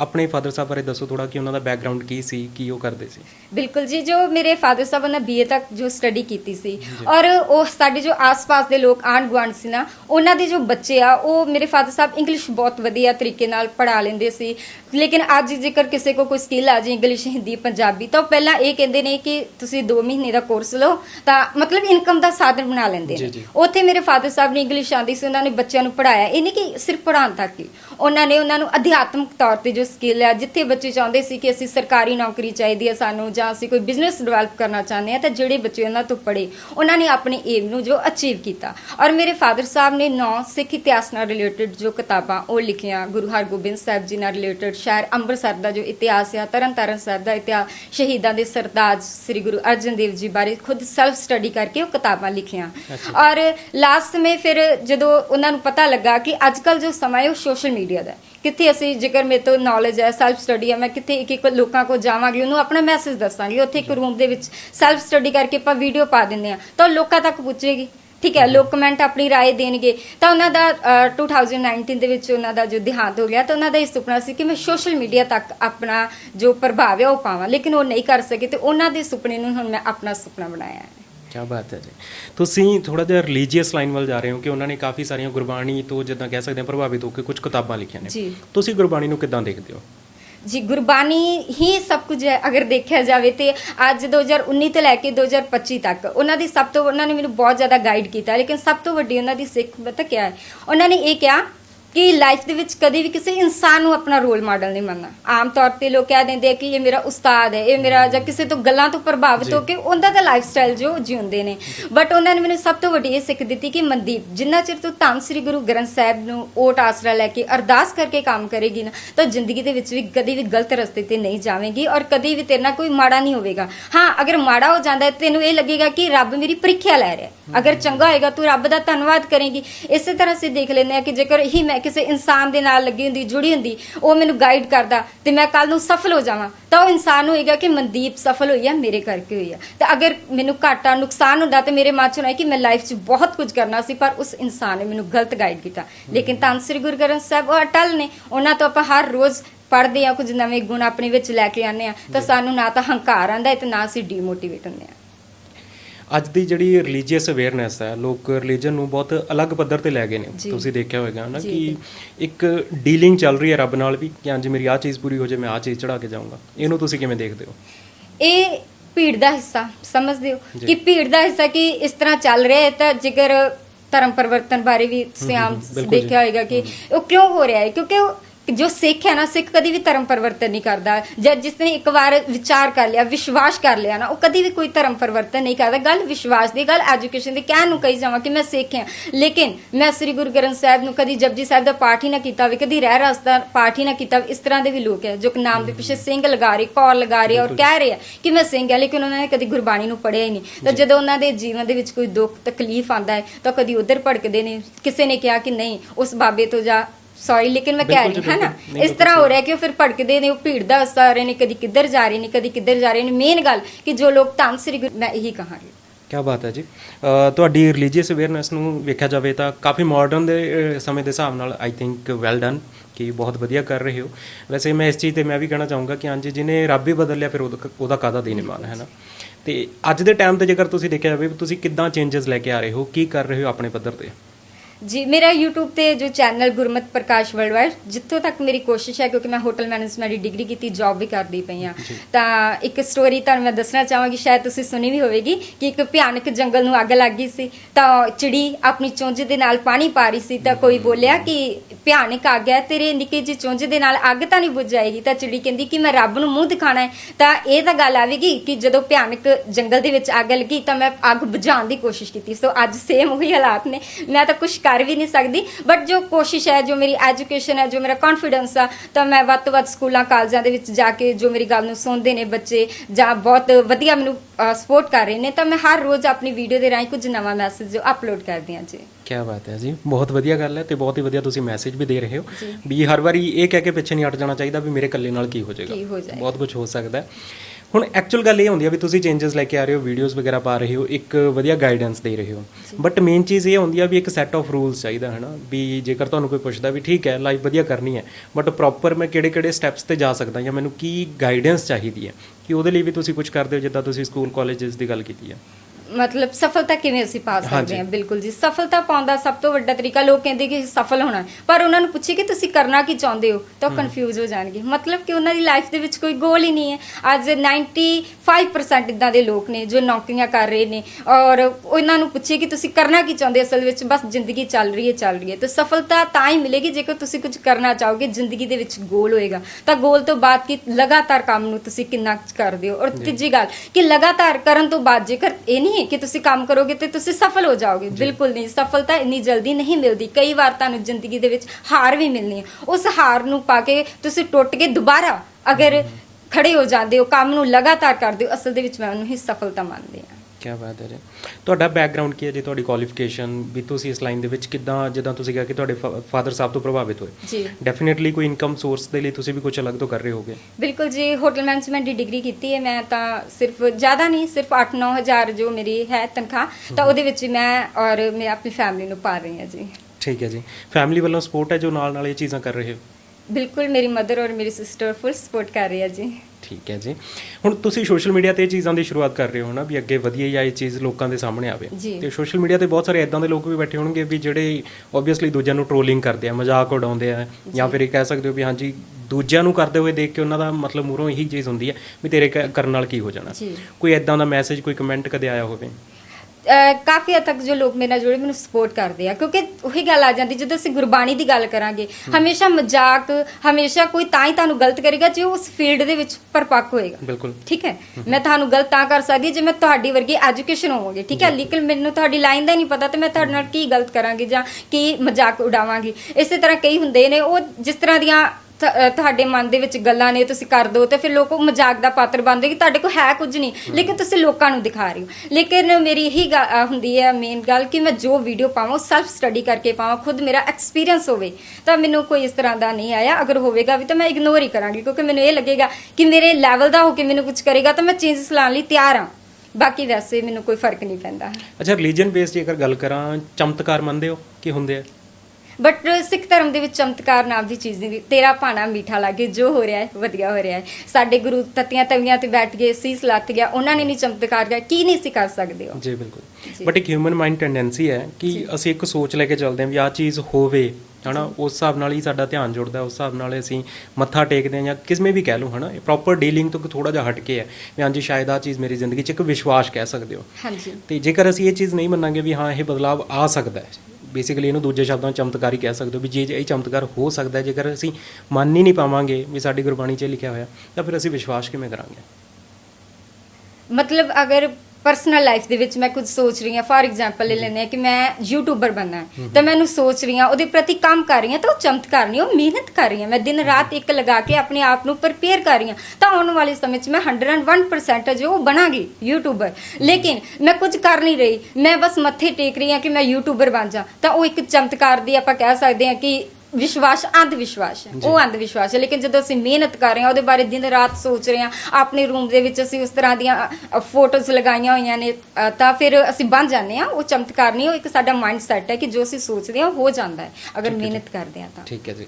ਆਪਣੇ ਫਾਦਰ ਸਾਹਿਬ ਬਾਰੇ ਦੱਸੋ ਥੋੜਾ ਕਿ ਉਹਨਾਂ ਦਾ ਬੈਕਗ੍ਰਾਉਂਡ ਕੀ ਸੀ ਕੀ ਉਹ ਕਰਦੇ ਸੀ? ਬਿਲਕੁਲ ਜੀ ਜੋ ਮੇਰੇ ਫਾਦਰ ਸਾਹਿਬ ਨੇ ਬੀਏ ਤੱਕ ਜੋ ਸਟੱਡੀ ਕੀਤੀ ਸੀ ਔਰ ਉਹ ਸਾਡੇ ਜੋ ਆਸ-ਪਾਸ ਦੇ ਲੋਕ ਆਂਢ ਗੁਆਂਢ ਸੀ ਨਾ ਉਹਨਾਂ ਦੇ ਜੋ ਬੱਚੇ ਆ ਉਹ ਮੇਰੇ ਫਾਦਰ ਸਾਹਿਬ ਇੰਗਲਿਸ਼ ਬਹੁਤ ਵਧੀਆ ਤਰੀਕੇ ਨਾਲ ਪੜ੍ਹਾ ਲੈਂਦੇ ਸੀ। ਲੇਕਿਨ ਅੱਜ ਜੇਕਰ ਕਿਸੇ ਕੋ ਕੋਈ ਸਕਿੱਲ ਆ ਜੀ ਇੰਗਲਿਸ਼ ਹਿੰਦੀ ਪੰਜਾਬੀ ਤਾਂ ਪਹਿਲਾਂ ਇਹ ਕਹਿੰਦੇ ਨੇ ਕਿ ਤੁਸੀਂ 2 ਮਹੀਨੇ ਦਾ ਕੋਰਸ ਲਓ ਤਾਂ ਮਤਲਬ ਇਨਕਮ ਦਾ ਸਾਧਨ ਬਣਾ ਲੈਂਦੇ ਨੇ। ਉੱਥੇ ਮੇਰੇ ਫਾਦਰ ਸਾਹਿਬ ਨੇ ਇੰਗਲਿਸ਼ ਆਂਦੀ ਸੀ ਉਹਨਾਂ ਨੇ ਬੱਚਿਆਂ ਨੂੰ ਪੜਾਇਆ ਇਹ ਨਹੀਂ ਕਿ ਸਿਰਫ ਪੜਾਉਣ ਤੱਕ ਹੀ। ਉਹਨਾਂ ਨੇ ਉਹਨਾਂ ਨੂੰ ਅਧਿਆਤਮਿਕ ਤੌਰ ਤੇ ਜੋ ਸਕਿੱਲ ਹੈ ਜਿੱਥੇ ਬੱਚੇ ਚਾਹੁੰਦੇ ਸੀ ਕਿ ਅਸੀਂ ਸਰਕਾਰੀ ਨੌਕਰੀ ਚਾਹੀਦੀ ਹੈ ਸਾਨੂੰ ਜਾਂ ਅਸੀਂ ਕੋਈ ਬਿਜ਼ਨਸ ਡਿਵੈਲਪ ਕਰਨਾ ਚਾਹੁੰਦੇ ਹਾਂ ਤਾਂ ਜਿਹੜੇ ਬੱਚੇ ਉਹਨਾਂ ਤੋਂ ਪੜ੍ਹੇ ਉਹਨਾਂ ਨੇ ਆਪਣੇ ਏਮ ਨੂੰ ਜੋ ਅਚੀਵ ਕੀਤਾ ਔਰ ਮੇਰੇ ਫਾਦਰ ਸਾਹਿਬ ਨੇ ਨੌ ਸਿੱਖ ਇਤਿਹਾਸ ਨਾਲ ਰਿਲੇਟਡ ਜੋ ਕਿਤਾਬਾਂ ਉਹ ਲਿਖੀਆਂ ਗੁਰੂ ਹਰਗੋਬਿੰਦ ਸਾਹਿਬ ਜੀ ਨਾਲ ਰਿਲੇਟਡ ਸ਼ਹਿਰ ਅੰਮ੍ਰਿਤਸਰ ਦਾ ਜੋ ਇਤਿਹਾਸ ਹੈ ਤਰਨਤਾਰਨ ਸਾਹਿਬ ਦਾ ਇਤਿਹਾਸ ਸ਼ਹੀਦਾਂ ਦੇ ਸਰਤਾਜ ਸ੍ਰੀ ਗੁਰੂ ਅਰਜਨ ਦੇਵ ਜੀ ਬਾਰੇ ਖੁਦ ਸੈਲਫ ਸਟੱਡੀ ਕਰਕੇ ਉਹ ਕਿਤਾਬਾਂ ਲਿਖੀਆਂ। ਔਰ ਲਾਸਟ ਸਮੇਂ ਫਿਰ ਜਦੋਂ ਉਹਨਾਂ ਨੂੰ ਪਤਾ ਲੱਗਾ ਕਿ ਅੱਜ ਕੱਲ ਜੋ ਸਮਾਂ ਹੈ ਉਹ ਸੋਸ਼ਲ ਮੀਡੀਆ ਦਾ ਹੈ ਕਿੱਥੇ ਅਸੀਂ ਜੇਕਰ ਮੇਰੇ ਤੋਂ ਨੌਲੇਜ ਹੈ ਸੈਲਫ ਸਟੱਡੀ ਹੈ ਮੈਂ ਕਿੱਥੇ ਇੱਕ ਇੱਕ ਲੋਕਾਂ ਕੋਲ ਜਾਵਾਂਗੀ ਉਹਨੂੰ ਆਪਣਾ ਮੈਸੇਜ ਦੱਸਾਂਗੀ ਉੱਥੇ ਇੱਕ ਰੂਮ ਦੇ ਵਿੱਚ ਸੈਲਫ ਸਟੱਡੀ ਕਰਕੇ ਆਪਾਂ ਵੀਡੀਓ ਪਾ ਦਿੰਦੇ ਆ ਤਾਂ ਉਹ ਲੋਕਾਂ ਤੱਕ ਪਹੁੰਚੇਗੀ ਠੀਕ ਹੈ ਲੋਕ ਕਮੈਂਟ ਆਪਣੀ رائے ਦੇਣਗੇ ਤਾਂ ਉਹਨਾਂ ਦਾ ਅ, 2019 ਦੇ ਵਿੱਚ ਉਹਨਾਂ ਦਾ ਜੋ ਦਿਹਾਂਤ ਹੋ ਗਿਆ ਤਾਂ ਉਹਨਾਂ ਦਾ ਇਹ ਸੁਪਨਾ ਸੀ ਕਿ ਮੈਂ ਸੋਸ਼ਲ ਮੀਡੀਆ ਤੱਕ ਆਪਣਾ ਜੋ ਪ੍ਰਭਾਵ ਹੈ ਉਹ ਪਾਵਾਂ ਲੇਕਿਨ ਉਹ ਨਹੀਂ ਕਰ ਸਕੇ ਤੇ ਉਹਨਾਂ ਦੇ ਸੁਪਨੇ ਨੂੰ ਹੁਣ ਮੈਂ ਆਪਣਾ ਸੁਪਨਾ ਬਣਾਇਆ ਹੈ ਕੀ ਬਾਤ ਹੈ ਜੀ। ਤੁਸੀਂ ਥੋੜਾ ਜਿਹਾ ਰਿਲੀਜੀਅਸ ਲਾਈਨ ਵੱਲ ਜਾ ਰਹੇ ਹੋ ਕਿ ਉਹਨਾਂ ਨੇ ਕਾਫੀ ਸਾਰੀਆਂ ਗੁਰਬਾਣੀ ਤੋਂ ਜਿੱਦਾਂ ਕਹਿ ਸਕਦੇ ਹਾਂ ਪ੍ਰਭਾਵਿਤ ਹੋ ਕੇ ਕੁਝ ਕਿਤਾਬਾਂ ਲਿਖੀਆਂ ਨੇ। ਜੀ। ਤੁਸੀਂ ਗੁਰਬਾਣੀ ਨੂੰ ਕਿੱਦਾਂ ਦੇਖਦੇ ਹੋ? ਜੀ ਗੁਰਬਾਣੀ ਹੀ ਸਭ ਕੁਝ ਹੈ ਅਗਰ ਦੇਖਿਆ ਜਾਵੇ ਤੇ ਅੱਜ 2019 ਤੋਂ ਲੈ ਕੇ 2025 ਤੱਕ ਉਹਨਾਂ ਦੀ ਸਭ ਤੋਂ ਉਹਨਾਂ ਨੇ ਮੈਨੂੰ ਬਹੁਤ ਜ਼ਿਆਦਾ ਗਾਈਡ ਕੀਤਾ ਲੇਕਿਨ ਸਭ ਤੋਂ ਵੱਡੀ ਉਹਨਾਂ ਦੀ ਸਿੱਖ ਪਤਾ ਕਿਆ ਹੈ? ਉਹਨਾਂ ਨੇ ਇਹ ਕਿਹਾ ਕਿ ਲਾਈਫ ਦੇ ਵਿੱਚ ਕਦੇ ਵੀ ਕਿਸੇ ਇਨਸਾਨ ਨੂੰ ਆਪਣਾ ਰੋਲ ਮਾਡਲ ਨਹੀਂ ਮੰਨਣਾ। ਆਮ ਤੌਰ ਤੇ ਲੋਕ ਕਹਿ ਦਿੰਦੇ ਆ ਕਿ ਇਹ ਮੇਰਾ ਉਸਤਾਦ ਹੈ ਇਹ ਮੇਰਾ ਜਾਂ ਕਿਸੇ ਤੋਂ ਗੱਲਾਂ ਤੋਂ ਪ੍ਰਭਾਵਿਤ ਹੋ ਕੇ ਉਹਦਾ ਦਾ ਲਾਈਫ ਸਟਾਈਲ ਜੋ ਜਿਉਂਦੇ ਨੇ। ਬਟ ਉਹਨਾਂ ਨੇ ਮੈਨੂੰ ਸਭ ਤੋਂ ਵੱਡੀ ਇਹ ਸਿੱਖ ਦਿੱਤੀ ਕਿ ਮਨਦੀਪ ਜਿੰਨਾ ਚਿਰ ਤੂੰ ਧੰਨ ਸ੍ਰੀ ਗੁਰੂ ਗ੍ਰੰਥ ਸਾਹਿਬ ਨੂੰ ਓਟ ਆਸਰਾ ਲੈ ਕੇ ਅਰਦਾਸ ਕਰਕੇ ਕੰਮ ਕਰੇਗੀ ਨਾ ਤਾਂ ਜ਼ਿੰਦਗੀ ਦੇ ਵਿੱਚ ਵੀ ਕਦੇ ਵੀ ਗਲਤ ਰਸਤੇ ਤੇ ਨਹੀਂ ਜਾਵੇਂਗੀ ਔਰ ਕਦੇ ਵੀ ਤੇਰੇ ਨਾਲ ਕੋਈ ਮਾੜਾ ਨਹੀਂ ਹੋਵੇਗਾ। ਹਾਂ ਅਗਰ ਮਾੜਾ ਹੋ ਜਾਂਦਾ ਹੈ ਤੈਨੂੰ ਇਹ ਲੱਗੇਗਾ ਕਿ ਰੱਬ ਮੇਰੀ ਪ੍ਰੀਖਿਆ ਲੈ ਰਿਹਾ ਹੈ। ਅਗਰ ਚੰਗਾ ਹੋਏਗਾ ਤੂੰ ਰੱਬ ਦਾ ਧੰਨਵਾਦ ਕਰੇਗੀ। ਇਸੇ ਤਰ੍ਹਾਂ ਅਸੀਂ ਦੇਖ ਲੈਂਦੇ ਆ ਕਿ ਜੇਕਰ ਹੀ ਮੈਂ ਕਿਸੇ ਇਨਸਾਨ ਦੇ ਨਾਲ ਲੱਗੀ ਹੁੰਦੀ ਜੁੜੀ ਹੁੰਦੀ ਉਹ ਮੈਨੂੰ ਗਾਈਡ ਕਰਦਾ ਤੇ ਮੈਂ ਕੱਲ ਨੂੰ ਸਫਲ ਹੋ ਜਾਵਾਂ। ਤਾਂ ਉਹ ਇਨਸਾਨ ਹੋਏਗਾ ਕਿ ਮਨਦੀਪ ਸਫਲ ਹੋਈ ਆ ਮੇਰੇ ਕਰਕੇ ਹੋਈ ਆ। ਤਾਂ ਅਗਰ ਮੈਨੂੰ ਘਾਟਾ ਨੁਕਸਾਨ ਹੁੰਦਾ ਤੇ ਮੇਰੇ ਮਨ ਚ ਹੋਣਾ ਕਿ ਮੈਂ ਲਾਈਫ 'ਚ ਬਹੁਤ ਕੁਝ ਕਰਨਾ ਸੀ ਪਰ ਉਸ ਇਨਸਾਨ ਨੇ ਮੈਨੂੰ ਗਲਤ ਗਾਈਡ ਕੀਤਾ। ਲੇਕਿਨ ਧੰਨ ਸ੍ਰੀ ਗੁਰੂ ਗ੍ਰੰਥ ਸਾਹਿਬ ਉਹ ਅਟਲ ਨੇ। ਉਹਨਾਂ ਤੋਂ ਆਪਾਂ ਹਰ ਰੋਜ਼ ਪੜ੍ਹਦੇ ਆ ਕੁਝ ਨਵੇਂ ਗੁਣ ਆਪਣੇ ਵਿੱਚ ਲੈ ਕੇ ਆਉਂਦੇ ਆ ਤਾਂ ਸਾਨੂੰ ਨਾ ਤਾਂ ਹੰਕਾਰ ਆਂਦਾ ਤੇ ਨਾ ਅਸੀਂ ਡੀਮੋਟੀਵੇਟ ਹੁੰਦੇ ਆ ਅੱਜ ਦੀ ਜਿਹੜੀ ਰਿਲੀਜੀਅਸ ਅਵੇਅਰਨੈਸ ਹੈ ਲੋਕ ਰਿਲੀਜਨ ਨੂੰ ਬਹੁਤ ਅਲੱਗ ਪੱਧਰ ਤੇ ਲੈ ਗਏ ਨੇ। ਤੁਸੀਂ ਦੇਖਿਆ ਹੋਵੇਗਾ ਨਾ ਕਿ ਇੱਕ ਡੀਲਿੰਗ ਚੱਲ ਰਹੀ ਹੈ ਰੱਬ ਨਾਲ ਵੀ ਕਿ ਹਾਂਜੀ ਮੇਰੀ ਆਹ ਚੀਜ਼ ਪੂਰੀ ਹੋ ਜਾਏ ਮੈਂ ਆਹ ਚੀਜ਼ ਚੜਾ ਕੇ ਜਾਊਂਗਾ ਇਹਨੂੰ ਤੁਸੀਂ ਕਿਵੇਂ ਦੇਖਦੇ ਹੋ ਇਹ ਭੀੜ ਦਾ ਹਿੱਸਾ ਸਮਝਦੇ ਹੋ। ਕਿ ਭੀੜ ਦਾ ਹਿੱਸਾ ਕਿ ਇਸ ਤਰ੍ਹਾਂ ਚੱਲ ਰਿਹਾ ਹੈ ਤਾਂ ਜੇਕਰ ਧਰਮ ਪਰਿਵਰਤਨ ਬਾਰੇ ਵੀ ਤੁਸੀਂ ਆਮ। ਦੇਖਿਆ ਹੋਏਗਾ ਕਿ ਉਹ ਕਿਉਂ ਹੋ ਰਿਹਾ ਹੈ ਕਿਉਂਕਿ ਉਹ ਜੋ ਸਿੱਖ ਹੈ ਨਾ ਸਿੱਖ ਕਦੀ ਵੀ ਧਰਮ ਪਰਿਵਰਤਨ ਨਹੀਂ ਕਰਦਾ। ਜਦ ਜਿਸ ਨੇ ਇੱਕ ਵਾਰ ਵਿਚਾਰ ਕਰ ਲਿਆ ਵਿਸ਼ਵਾਸ ਕਰ ਲਿਆ ਨਾ ਉਹ ਕਦੀ ਵੀ ਕੋਈ ਧਰਮ ਪਰਿਵਰਤਨ ਨਹੀਂ ਕਰਦਾ। ਗੱਲ ਵਿਸ਼ਵਾਸ ਦੀ ਗੱਲ ਐਜੂਕੇਸ਼ਨ ਦੀ ਕਹਿਣ ਨੂੰ ਕਹੀ ਜਾਵਾਂ ਕਿ ਮੈਂ ਸਿੱਖ ਹਾਂ। ਲੇਕਿਨ ਮੈਂ ਸ੍ਰੀ ਗੁਰੂ ਗ੍ਰੰਥ ਸਾਹਿਬ ਨੂੰ ਕਦੀ ਜਪਜੀ ਸਾਹਿਬ ਦਾ ਪਾਠ ਹੀ ਨਾ ਕੀਤਾ ਹੋਵੇ ਕਦੀ ਰਹਿ ਰਸਤਾ ਪਾਠ ਹੀ ਨਾ ਕੀਤਾ। ਇਸ ਤਰ੍ਹਾਂ ਦੇ ਵੀ ਲੋਕ ਹੈ ਜੋ ਕਿ ਨਾਮ ਦੇ ਪਿੱਛੇ ਸਿੰਘ ਲਗਾ ਰਹੇ ਕੌਰ ਲਗਾ ਰਹੇ ਔਰ ਕਹਿ ਰਹੇ ਕਿ ਮੈਂ ਸਿੰਘ ਹਾਂ ਲੇਕਿਨ ਉਹਨਾਂ ਨੇ ਕਦੀ ਗੁਰਬਾਣੀ ਨੂੰ ਪੜ੍ਹਿਆ ਹੀ ਨਹੀਂ। ਤਾਂ ਜਦੋਂ ਉਹਨਾਂ ਦੇ ਜੀਵਨ ਦੇ ਵਿੱਚ ਕੋਈ ਦੁੱਖ ਤਕਲੀਫ ਆਂਦਾ ਹੈ ਤਾਂ ਕਦੀ ਉਧਰ ਭੜਕਦੇ ਨੇ। ਕਿਸੇ ਨੇ ਕਿਹਾ ਕਿ ਨਹੀਂ ਉਸ ਬਾਬੇ ਤੋਂ ਜਾ ਸੌਰੀ ਲੇਕਿਨ ਮੈਂ ਕਹਿ ਰਹੀ ਹਾਂ ਨਾ ਇਸ ਤਰ੍ਹਾਂ ਹੋ ਰਿਹਾ ਕਿ ਉਹ ਫਿਰ ਭੜਕਦੇ ਨੇ ਉਹ ਭੀੜ ਦਾ ਹਿੱਸਾ ਰਹੇ ਨੇ ਕਦੀ ਕਿੱਧਰ ਜਾ ਰਹੇ ਨੇ ਕਦੀ ਕਿੱਧਰ ਜਾ ਰਹੇ ਨੇ ਮੇਨ ਗੱਲ ਕਿ ਜੋ ਲੋਕ ਧੰਨ ਸ੍ਰੀ ਗੁਰੂ ਮੈਂ ਇਹੀ ਕਹਾਂਗੀ ਕੀ ਬਾਤ ਹੈ ਜੀ ਤੁਹਾਡੀ ਰਿਲੀਜੀਅਸ ਅਵੇਅਰਨੈਸ ਨੂੰ ਵੇਖਿਆ ਜਾਵੇ ਤਾਂ ਕਾਫੀ ਮਾਡਰਨ ਦੇ ਸਮੇਂ ਦੇ ਹਿਸਾਬ ਨਾਲ ਆਈ ਥਿੰਕ ਵੈਲ ਡਨ ਕਿ ਬਹੁਤ ਵਧੀਆ ਕਰ ਰਹੇ ਹੋ ਵੈਸੇ ਮੈਂ ਇਸ ਚੀਜ਼ ਤੇ ਮੈਂ ਵੀ ਕਹਿਣਾ ਚਾਹੂੰਗਾ ਕਿ ਹਾਂਜੀ ਜਿਹਨੇ ਰੱਬ ਹੀ ਬਦਲ ਲਿਆ ਫਿਰ ਉਹਦਾ ਕਾਹਦਾ ਦੇਣੇ ਮਾਨ ਹੈ ਨਾ ਤੇ ਅੱਜ ਦੇ ਟਾਈਮ ਤੇ ਜੇਕਰ ਤੁਸੀਂ ਦੇਖਿਆ ਜਾਵੇ ਤੁਸੀਂ ਕਿੱਦਾਂ ਚੇਂਜਸ ਲੈ ਕੇ ਆ ਰਹੇ ਹੋ ਕੀ ਕਰ ਰਹੇ ਹੋ ਆਪਣੇ ਪੱਧਰ ਤੇ ਜੀ ਮੇਰਾ YouTube ਤੇ ਜੋ ਚੈਨਲ ਗੁਰਮਤ ਪ੍ਰਕਾਸ਼ ਵਰਲਡਵਾਈਡ ਜਿੱਥੋਂ ਤੱਕ ਮੇਰੀ ਕੋਸ਼ਿਸ਼ ਹੈ ਕਿਉਂਕਿ ਮੈਂ ਹੋਟਲ ਮੈਨੇਜਮੈਂਟ ਦੀ ਡਿਗਰੀ ਕੀਤੀ ਜੌਬ ਵੀ ਕਰਦੀ ਪਈ ਆ ਤਾਂ ਇੱਕ ਸਟੋਰੀ ਤੁਹਾਨੂੰ ਮੈਂ ਦੱਸਣਾ ਚਾਹਾਂਗੀ ਸ਼ਾਇਦ ਤੁਸੀਂ ਸੁਣੀ ਵੀ ਹੋਵੇਗੀ ਕਿ ਇੱਕ ਭਿਆਨਕ ਜੰਗਲ ਨੂੰ ਅੱਗ ਲੱਗ ਗਈ ਸੀ। ਤਾਂ ਚਿੜੀ ਆਪਣੀ ਚੁੰਝ ਦੇ ਨਾਲ ਪਾਣੀ ਪਾ ਰਹੀ ਸੀ ਤਾਂ ਕੋਈ ਬੋਲਿਆ ਕਿ ਭਿਆਨਕ ਆ ਗਿਆ ਤੇਰੇ ਨਿੱਕੇ ਜਿਹੀ ਚੁੰਝ ਦੇ ਨਾਲ ਅੱਗ ਤਾਂ ਨਹੀਂ ਬੁਝ ਜਾਏਗੀ ਤਾਂ ਚਿੜੀ ਕਹਿੰਦੀ ਕਿ ਮੈਂ ਰੱਬ ਨੂੰ ਮੂੰਹ ਦਿਖਾਣਾ ਹੈ। ਤਾਂ ਇਹ ਤਾਂ ਗੱਲ ਆਵੇਗੀ ਕਿ ਜਦੋਂ ਭਿਆਨਕ ਜੰਗਲ ਦੇ ਵਿੱਚ ਅੱਗ ਲੱਗੀ, ਤਾਂ ਮੈਂ ਅੱਗ ਬੁਝਾਉਣ ਦੀ ਕੋਸ਼ਿਸ਼ ਕੀਤੀ। ਸੋ ਅੱਜ ਸੇਮ ਉਹੀ ਹਾਲਾਤ ਨੇ। ਮੈਂ ਤਾਂ ਕੁਝ ਕਰ ਵੀ ਨਹੀਂ ਸਕਦੀ। ਬਟ ਜੋ ਕੋਸ਼ਿਸ਼ ਹੈ, ਜੋ ਮੇਰੀ ਐਜੂਕੇਸ਼ਨ ਹੈ, ਜੋ ਮੇਰਾ ਕੌਨਫੀਡੈਂਸ ਆ, ਤਾਂ ਮੈਂ ਵੱਧ ਤੋਂ ਵੱਧ ਸਕੂਲਾਂ, ਕਾਲਜਾਂ ਦੇ ਵਿੱਚ ਜਾ ਕੇ ਜੋ ਮੇਰੀ ਗੱਲ ਨੂੰ ਸੁਣਦੇ ਨੇ ਬੱਚੇ ਜਾਂ ਬਹੁਤ ਵਧੀਆ ਮੈਨੂੰ ਸਪੋਰਟ ਕਰ ਰਹੇ ਨੇ, ਤਾਂ ਮੈਂ ਹਰ ਰੋਜ਼ ਆਪਣੀ ਵੀਡੀਓ ਦੇ ਰਾਹੀਂ ਕੁਝ ਨਵਾਂ ਮੈਸੇਜ ਅਪਲੋਡ ਕਰਦੀ ਹਾਂ ਜੀ। ਕੀ ਬਾਤ ਹੈ ਜੀ। ਬਹੁਤ ਵਧੀਆ ਗੱਲ ਹੈ ਤੇ ਬਹੁਤ ਹੀ ਵਧੀਆ ਤੁਸੀਂ ਮੈਸੇਜ ਵੀ ਦੇ ਰਹੇ ਹੋ। ਵੀ ਹਰ ਵਾਰੀ ਇਹ ਕਹਿ ਕੇ ਪਿੱਛੇ ਨਹੀਂ ਹਟ ਜਾਣਾ ਚਾਹੀਦਾ ਵੀ ਮੇਰੇ ਇਕੱਲੇ ਨਾਲ ਕੀ ਹੋ ਜਾਏਗਾ। ਬਹੁਤ ਕੁਝ ਹੋ ਸਕਦਾ ਹੈ। ਹੁਣ ਐਕਚੁਅਲ ਗੱਲ ਇਹ ਹੁੰਦੀ ਹੈ ਵੀ ਤੁਸੀਂ ਚੇਂਜਸ ਲੈ ਕੇ ਆ ਰਹੇ ਹੋ ਵੀਡੀਓਜ਼ ਵਗੈਰਾ ਪਾ ਰਹੇ ਹੋ ਇੱਕ ਵਧੀਆ ਗਾਈਡੈਂਸ ਦੇ ਰਹੇ ਹੋ। ਬਟ ਮੇਨ ਚੀਜ਼ ਇਹ ਹੁੰਦੀ ਆ ਵੀ ਇੱਕ ਸੈੱਟ ਆਫ ਰੂਲਸ ਚਾਹੀਦਾ ਹੈ ਨਾ ਵੀ ਜੇਕਰ ਤੁਹਾਨੂੰ ਕੋਈ ਪੁੱਛਦਾ ਵੀ ਠੀਕ ਹੈ ਲਾਈਫ ਵਧੀਆ ਕਰਨੀ ਹੈ ਬਟ ਪ੍ਰੋਪਰ ਮੈਂ ਕਿਹੜੇ ਕਿਹੜੇ ਸਟੈਪਸ ਤੇ ਜਾ ਸਕਦਾ ਜਾਂ ਮੈਨੂੰ ਕੀ ਗਾਈਡੈਂਸ ਚਾਹੀਦੀ ਹੈ ਕਿ ਉਹਦੇ ਲਈ ਵੀ ਤੁਸੀਂ ਕੁਝ ਕਰਦੇ ਹੋ ਜਿੱਦਾਂ ਤੁਸੀਂ ਸਕੂਲ ਕਾਲਜਸ ਦੀ ਗੱਲ ਕੀਤੀ ਹੈ। ਮਤਲਬ ਸਫਲਤਾ ਕਿਵੇਂ ਅਸੀਂ ਪਾ ਸਕਦੇ। ਹਾਂ? ਬਿਲਕੁਲ ਜੀ। ਸਫਲਤਾ ਪਾਉਣ ਦਾ ਸਭ ਤੋਂ ਵੱਡਾ ਤਰੀਕਾ ਲੋਕ ਕਹਿੰਦੇ ਕਿ ਸਫਲ ਹੋਣਾ। ਪਰ ਉਹਨਾਂ ਨੂੰ ਪੁੱਛੀ ਕਿ ਤੁਸੀਂ ਕਰਨਾ ਕੀ ਚਾਹੁੰਦੇ ਹੋ ਤਾਂ ਉਹ ਕਨਫਿਊਜ਼ ਹੋ ਜਾਣਗੇ। ਮਤਲਬ ਕਿ ਉਹਨਾਂ ਦੀ ਲਾਈਫ ਦੇ ਵਿੱਚ ਕੋਈ ਗੋਲ ਹੀ ਨਹੀਂ ਹੈ। ਅੱਜ 95% ਇਦਾਂ ਦੇ ਲੋਕ ਨੇ ਜੋ ਨੌਕਰੀਆਂ ਕਰ ਰਹੇ ਨੇ। ਔਰ ਉਹਨਾਂ ਨੂੰ ਪੁੱਛੇ ਕਿ ਤੁਸੀਂ ਕਰਨਾ ਕੀ ਚਾਹੁੰਦੇ? ਅਸਲ ਵਿੱਚ ਬਸ ਜ਼ਿੰਦਗੀ ਚੱਲ ਰਹੀ ਹੈ ਚੱਲ ਰਹੀ ਹੈ। ਤੇ ਸਫਲਤਾ ਤਾਂ ਹੀ ਮਿਲੇਗੀ ਜੇਕਰ ਤੁਸੀਂ ਕੁਝ ਕਰਨਾ ਚਾਹੋਗੇ ਜ਼ਿੰਦਗੀ ਦੇ ਵਿੱਚ ਗੋਲ ਹੋਏਗਾ। ਤਾਂ ਗੋਲ ਤੋਂ ਬਾਅਦ ਕਿ ਲਗਾਤਾਰ ਕੰਮ ਨੂੰ ਤੁਸੀਂ ਕਿੰਨਾ ਕਰਦੇ ਹੋ? ਔਰ ਤੀਜੀ ਗੱਲ ਕਿ ਲਗਾਤਾਰ ਕਰਨ ਤੋਂ ਬਾਅਦ ਜੇਕਰ ਇਹ ਨਹੀਂ ਹੈ ਕਿ ਤੁਸੀਂ ਕੰਮ ਕਰੋਗੇ ਤੇ ਤੁਸੀਂ ਸਫਲ ਹੋ ਜਾਓਗੇ। ਬਿਲਕੁਲ ਨਹੀਂ। ਸਫਲਤਾ ਇੰਨੀ ਜਲਦੀ ਨਹੀਂ ਮਿਲਦੀ। ਕਈ ਵਾਰ ਤੁਹਾਨੂੰ ਜ਼ਿੰਦਗੀ ਦੇ ਵਿੱਚ ਹਾਰ ਵੀ ਮਿਲਣੀ ਹੈ। ਉਸ ਹਾਰ ਨੂੰ ਪਾ ਕੇ ਤੁਸੀਂ ਟੁੱਟ ਕੇ ਦੁਬਾਰਾ ਅਗਰ ਖੜੇ ਹੋ ਜਾਂਦੇ ਹੋ ਕੰਮ ਨੂੰ ਲਗਾਤਾਰ ਕਰਦੇ ਹੋ ਅਸਲ ਦੇ ਵਿੱਚ ਮੈਂ ਉਹਨੂੰ ਹੀ ਸਫਲਤਾ ਮੰਨਦੀ ਹਾਂ। ਕੀ ਬਾਤ ਹੈ ਜੀ ਤੁਹਾਡਾ ਬੈਕਗ੍ਰਾਉਂਡ ਕੀ ਹੈ ਜੀ ਤੁਹਾਡੀ ਕੁਆਲੀਫਿਕੇਸ਼ਨ ਵੀ ਤੁਸੀਂ ਇਸ ਲਾਈਨ ਦੇ ਵਿੱਚ ਕਿੱਦਾਂ ਜਿੱਦਾਂ ਤੁਸੀਂ ਕਿਹਾ ਕਿ ਤੁਹਾਡੇ ਫਾਦਰ ਸਾਹਿਬ ਤੋਂ ਪ੍ਰਭਾਵਿਤ ਹੋਏ। ਜੀ। ਡੈਫੀਨਿਟਲੀ ਕੋਈ ਇਨਕਮ ਸੋਰਸ ਦੇ ਲਈ ਤੁਸੀਂ ਵੀ ਕੁਝ ਅਲੱਗ ਤੋਂ ਕਰ ਰਹੇ ਹੋਗੇ। ਬਿਲਕੁਲ ਜੀ ਹੋਟਲ ਮੈਨੇਜਮੈਂਟ ਦੀ ਡਿਗਰੀ ਕੀਤੀ ਹੈ ਮੈਂ ਤਾਂ ਸਿਰਫ ਜ਼ਿਆਦਾ ਨਹੀਂ ਸਿਰਫ 8-9 ਹਜ਼ਾਰ ਜੋ ਮੇਰੀ ਹੈ ਤਨਖਾਹ ਤਾਂ ਉਹਦੇ ਵਿੱਚ ਮੈਂ ਔਰ ਮੈਂ ਆਪਣੀ ਫੈਮਿਲੀ ਨੂੰ ਪਾ ਰਹੀ ਹਾਂ ਜੀ। ਠੀਕ ਹੈ ਜੀ। ਫੈਮਿਲੀ ਵੱਲੋਂ ਸਪੋਰਟ ਹੈ ਜੋ ਨਾਲ ਨਾਲ ਇਹ ਚੀਜ਼ਾਂ ਕਰ ਰਹੇ ਹੋ? ਬਿਲਕੁਲ ਮੇਰੀ ਮਦਰ ਔਰ ਮੇਰੀ ਸਿਸਟਰ ਫੁੱਲ ਸਪੋਰਟ ਕਰ ਰਹੀ ਹੈ ਜੀ। ਠੀਕ ਹੈ ਜੀ। ਹੁਣ ਤੁਸੀਂ ਸੋਸ਼ਲ ਮੀਡੀਆ ਤੇ ਇਹ ਚੀਜ਼ਾਂ ਦੀ ਸ਼ੁਰੂਆਤ ਕਰ ਰਹੇ ਹੋ ਨਾ ਵੀ ਅੱਗੇ ਵਧੀਆ ਜਾਂ ਇਹ ਚੀਜ਼ ਲੋਕਾਂ ਦੇ ਸਾਹਮਣੇ ਆਵੇ। ਜੀ। ਤੇ ਸੋਸ਼ਲ ਮੀਡੀਆ ਤੇ ਬਹੁਤ ਸਾਰੇ ਇਦਾਂ ਦੇ ਲੋਕ ਵੀ ਬੈਠੇ ਹੋਣਗੇ ਵੀ ਜਿਹੜੇ ਆਬਵੀਅਸਲੀ ਦੂਜਿਆਂ ਨੂੰ ਟ੍ਰੋਲਿੰਗ ਕਰਦੇ ਆ ਮਜ਼ਾਕ ਉਡਾਉਂਦੇ ਆ ਜਾਂ। ਫਿਰ ਇਹ ਕਹਿ ਸਕਦੇ ਹੋ ਵੀ ਹਾਂਜੀ ਦੂਜਿਆਂ ਨੂੰ ਕਰਦੇ ਹੋਏ ਦੇਖ ਕੇ ਉਹਨਾਂ ਦਾ ਮਤਲਬ ਮੂਹਰੋਂ ਇਹੀ ਚੀਜ਼ ਹੁੰਦੀ ਹੈ ਵੀ ਤੇਰੇ ਕ- ਕਰਨ ਨਾਲ ਕੀ ਹੋ ਜਾਣਾ। ਜੀ। ਕੋਈ ਇਦਾਂ ਦਾ ਮੈਸੇਜ ਕੋਈ ਕਮੈਂਟ ਕਦੇ ਆਇਆ ਹੋਵੇ? ਅਹ ਕਾਫੀ ਹੱਦ ਤੱਕ ਜੋ ਲੋਕ ਮੇਰੇ ਨਾਲ ਜੁੜੇ ਮੈਨੂੰ ਸਪੋਰਟ ਕਰਦੇ ਆ ਕਿਉਂਕਿ ਉਹੀ ਗੱਲ ਆ ਜਾਂਦੀ ਜਦੋਂ ਅਸੀਂ ਗੁਰਬਾਣੀ ਦੀ ਗੱਲ ਕਰਾਂਗੇ ਹਮੇਸ਼ਾ ਮਜ਼ਾਕ ਹਮੇਸ਼ਾ ਕੋਈ ਤਾਂ ਹੀ ਤੁਹਾਨੂੰ ਗਲਤ ਕਰੇਗਾ ਜੇ ਉਹ ਉਸ ਫੀਲਡ ਦੇ ਵਿੱਚ ਪਰਪੱਕ ਹੋਏਗਾ। ਬਿਲਕੁਲ। ਠੀਕ ਹੈ? ਮੈਂ ਤੁਹਾਨੂੰ ਗਲਤ ਤਾਂ ਕਰ ਸਕਦੀ ਜੇ ਮੈਂ ਤੁਹਾਡੀ ਵਰਗੀ ਐਜੂਕੇਸ਼ਨ ਹੋਵਾਂਗੀ ਠੀਕ ਹੈ? ਲੇਕਿਨ ਮੈਨੂੰ ਤੁਹਾਡੀ ਲਾਈਨ ਦਾ ਨਹੀਂ ਪਤਾ ਤੇ ਮੈਂ ਤੁਹਾਡੇ ਨਾਲ ਕੀ ਗਲਤ ਕਰਾਂਗੀ ਜਾਂ ਕੀ ਮਜ਼ਾਕ ਉਡਾਵਾਂਗੀ। ਇਸੇ ਤਰ੍ਹਾਂ ਕਈ ਹੁੰਦੇ ਨੇ ਉਹ ਜਿਸ ਤਰ੍ਹਾਂ ਦੀਆਂ ਤੁਹਾਡੇ ਮਨ ਦੇ ਵਿੱਚ ਗੱਲਾਂ ਨੇ ਤੁਸੀਂ ਕਰ ਦੋ ਤੇ ਫਿਰ ਲੋਕ ਉਹ ਮਜ਼ਾਕ ਦਾ ਪਾਤਰ ਬਣਦੇ ਕਿ ਤੁਹਾਡੇ ਕੋਲ ਹੈ ਕੁਝ ਨਹੀਂ। ਲੇਕਿਨ ਤੁਸੀਂ ਲੋਕਾਂ ਨੂੰ ਦਿਖਾ ਰਹੇ ਹੋ। ਲੇਕਿਨ ਮੇਰੀ ਇਹੀ ਗਾ- ਹੁੰਦੀ ਹੈ ਮੇਨ ਗੱਲ ਕਿ ਮੈਂ ਜੋ ਵੀਡੀਓ ਪਾਵਾਂ ਉਹ ਸੈਲਫ ਸਟੱਡੀ ਕਰਕੇ ਪਾਵਾਂ ਖੁਦ ਮੇਰਾ ਐਕਸਪੀਰੀਅੰਸ ਹੋਵੇ ਤਾਂ ਮੈਨੂੰ ਕੋਈ ਇਸ ਤਰ੍ਹਾਂ ਦਾ ਨਹੀਂ ਆਇਆ। ਅਗਰ ਹੋਵੇਗਾ ਵੀ ਤਾਂ ਮੈਂ ਇਗਨੋਰ ਹੀ ਕਰਾਂਗੀ ਕਿਉਂਕਿ ਮੈਨੂੰ ਇਹ ਲੱਗੇਗਾ ਕਿ ਮੇਰੇ ਲੈਵਲ ਦਾ ਹੋ ਕੇ ਮੈਨੂੰ ਕੁਝ ਕਰੇਗਾ ਤਾਂ ਮੈਂ ਚੇਂਜਸ ਲਾਉਣ ਲਈ ਤਿਆਰ ਹਾਂ। ਬਾਕੀ ਵੈਸੇ ਮੈਨੂੰ ਕੋਈ ਫ਼ਰਕ ਨਹੀਂ ਪੈਂਦਾ। ਅੱਛਾ ਰਿਲੀਜੀਅਨ ਬੇਸਡ ਜੇਕਰ ਗੱਲ ਕਰਾਂ ਚਮਤਕਾਰ ਮੰਨਦੇ ਹੋ ਕਿ ਹੁੰਦੇ ਆ? ਬਟ ਸਿੱਖ ਧਰਮ ਦੇ ਵਿੱਚ ਚਮਤਕਾਰ ਨਾਮ ਦੀ ਚੀਜ਼ ਨਹੀਂ ਤੇਰਾ ਭਾਣਾ ਮਿੱਠਾ ਲੱਗੇ ਜੋ ਹੋ ਰਿਹਾ ਹੈ ਵਧੀਆ ਹੋ ਰਿਹਾ ਹੈ। ਸਾਡੇ ਗੁਰੂ ਤਤੀਆਂ ਤਵੀਆਂ ਤੇ ਬੈਠ ਗਏ ਸੀਸ ਲੱਤ ਗਿਆ ਉਹਨਾਂ ਨੇ ਨਹੀਂ ਚਮਤਕਾਰ ਕੀਤਾ ਕੀ ਨਹੀਂ ਸੀ ਕਰ ਸਕਦੇ ਹੋ ਜੀ ਬਿਲਕੁਲ। ਬਟ ਇੱਕ ਹਿਊਮਨ ਮਾਈਂਡ ਟੈਂਡੈਂਸੀ ਹੈ ਕਿ। ਅਸੀਂ ਇੱਕ ਸੋਚ ਲੈ ਕੇ ਚੱਲਦੇ ਹਾਂ ਵੀ ਆਹ ਚੀਜ਼ ਹੋਵੇ ਹਨਾ ਉਸ ਹਿਸਾਬ ਨਾਲ ਹੀ ਸਾਡਾ ਧਿਆਨ ਜੁੜਦਾ ਉਸ ਹਿਸਾਬ ਨਾਲ ਅਸੀਂ ਮੱਥਾ ਟੇਕਦੇ ਹਾਂ ਜਾਂ ਕਿਸਮੇ ਵੀ ਕਹਿ ਲਓ ਹਨਾ ਇਹ ਪ੍ਰੋਪਰ ਡੀਲਿੰਗ ਤੋਂ ਥੋੜਾ ਜਿਹਾ ਹਟ ਕੇ ਹੈ ਵੀ ਹਾਂਜੀ ਸ਼ਾਇਦ ਆਹ ਚੀਜ਼ ਮੇਰੀ ਜ਼ਿੰਦਗੀ 'ਚ ਇੱਕ ਵਿਸ਼ਵਾਸ ਕਹਿ ਸਕਦੇ ਹੋ। ਹਾਂਜੀ। ਤੇ ਜੇਕਰ ਅਸੀਂ ਇਹ ਚੀਜ਼ ਨਹੀਂ ਮੰਨਾਂਗੇ ਵੀ ਹਾਂ ਇਹ ਬਦਲਾਵ ਆ ਸਕਦਾ ਹੈ ਬੇਸਿਕਲੀ ਇਹਨੂੰ ਦੂਜੇ ਸ਼ਬਦਾਂ 'ਚ ਚਮਤਕਾਰੀ ਕਹਿ ਸਕਦੇ ਹੋ ਵੀ ਜੇ ਇਹ ਚਮਤਕਾਰ ਹੋ ਸਕਦਾ ਜੇਕਰ ਅਸੀਂ ਮੰਨ ਹੀ ਨਹੀਂ ਪਾਵਾਂਗੇ ਵੀ ਸਾਡੀ ਗੁਰਬਾਣੀ 'ਚ ਇਹ ਲਿਖਿਆ ਹੋਇਆ, ਤਾਂ ਫਿਰ ਅਸੀਂ ਵਿਸ਼ਵਾਸ ਕਿਵੇਂ ਕਰਾਂਗੇ? ਮਤਲਬ ਅਗਰ ਪਰਸਨਲ ਲਾਈਫ ਦੇ ਵਿੱਚ ਮੈਂ ਕੁਝ ਸੋਚ ਰਹੀ ਹਾਂ। ਫਾਰ ਐਗਜ਼ਾਮਪਲ ਲੈ ਲੈਂਦੇ ਹਾਂ ਕਿ ਮੈਂ ਯੂਟਿਊਬਰ ਬਣਨਾ ਹੈ। ਤਾਂ ਮੈਨੂੰ ਸੋਚ ਰਹੀ ਹਾਂ ਉਹਦੇ ਪ੍ਰਤੀ ਕੰਮ ਕਰ ਰਹੀ ਹਾਂ ਤਾਂ ਉਹ ਚਮਤਕਾਰ ਨਹੀਂ ਉਹ ਮਿਹਨਤ ਕਰ ਰਹੀ ਹਾਂ। ਮੈਂ ਦਿਨ ਰਾਤ ਇੱਕ ਲਗਾ ਕੇ ਆਪਣੇ ਆਪ ਨੂੰ ਪ੍ਰਪੇਅਰ ਕਰ ਰਹੀ ਹਾਂ। ਤਾਂ ਆਉਣ ਵਾਲੇ ਸਮੇਂ 'ਚ ਮੈਂ 101% ਜੋ ਉਹ ਬਣਾਂਗੀ ਯੂਟਿਊਬਰ ਲੇਕਿਨ ਮੈਂ ਕੁਝ ਕਰ ਨਹੀਂ ਰਹੀ। ਮੈਂ ਬਸ ਮੱਥੇ ਟੇਕ ਰਹੀ ਹਾਂ ਕਿ ਮੈਂ ਯੂਟਿਊਬਰ ਬਣ ਜਾ। ਤਾਂ ਉਹ ਇੱਕ ਚਮਤਕਾਰ ਦੀ ਆਪਾਂ ਕਹਿ ਸਕਦੇ ਹਾਂ ਕਿ ਵਿਸ਼ਵਾਸ ਅੰਧ ਵਿਸ਼ਵਾਸ ਹੈ ਉਹ ਅੰਧ ਵਿਸ਼ਵਾਸ ਹੈ। ਲੇਕਿਨ ਜਦੋਂ ਅਸੀਂ ਮਿਹਨਤ ਕਰ ਰਹੇ ਹਾਂ ਉਹਦੇ ਬਾਰੇ ਦਿਨ ਰਾਤ ਸੋਚ ਰਹੇ ਹਾਂ ਆਪਣੇ ਰੂਮ ਦੇ ਵਿੱਚ ਅਸੀਂ ਉਸ ਤਰ੍ਹਾਂ ਦੀਆਂ ਫੋਟੋਜ਼ ਲਗਾਈਆਂ ਹੋਈਆਂ ਨੇ ਅ, ਤਾਂ ਫਿਰ ਅਸੀਂ ਬਣ ਜਾਂਦੇ ਹਾਂ। ਉਹ ਚਮਤਕਾਰ ਨਹੀਂ ਉਹ ਇੱਕ ਸਾਡਾ ਮਾਈਂਡ ਸੈਟ ਹੈ ਕਿ ਜੋ ਅਸੀਂ ਸੋਚਦੇ ਹਾਂ ਉਹ ਹੋ ਜਾਂਦਾ ਹੈ ਅਗਰ ਮਿਹਨਤ ਕਰਦੇ ਹਾਂ ਤਾਂ। ਠੀਕ ਹੈ ਜੀ।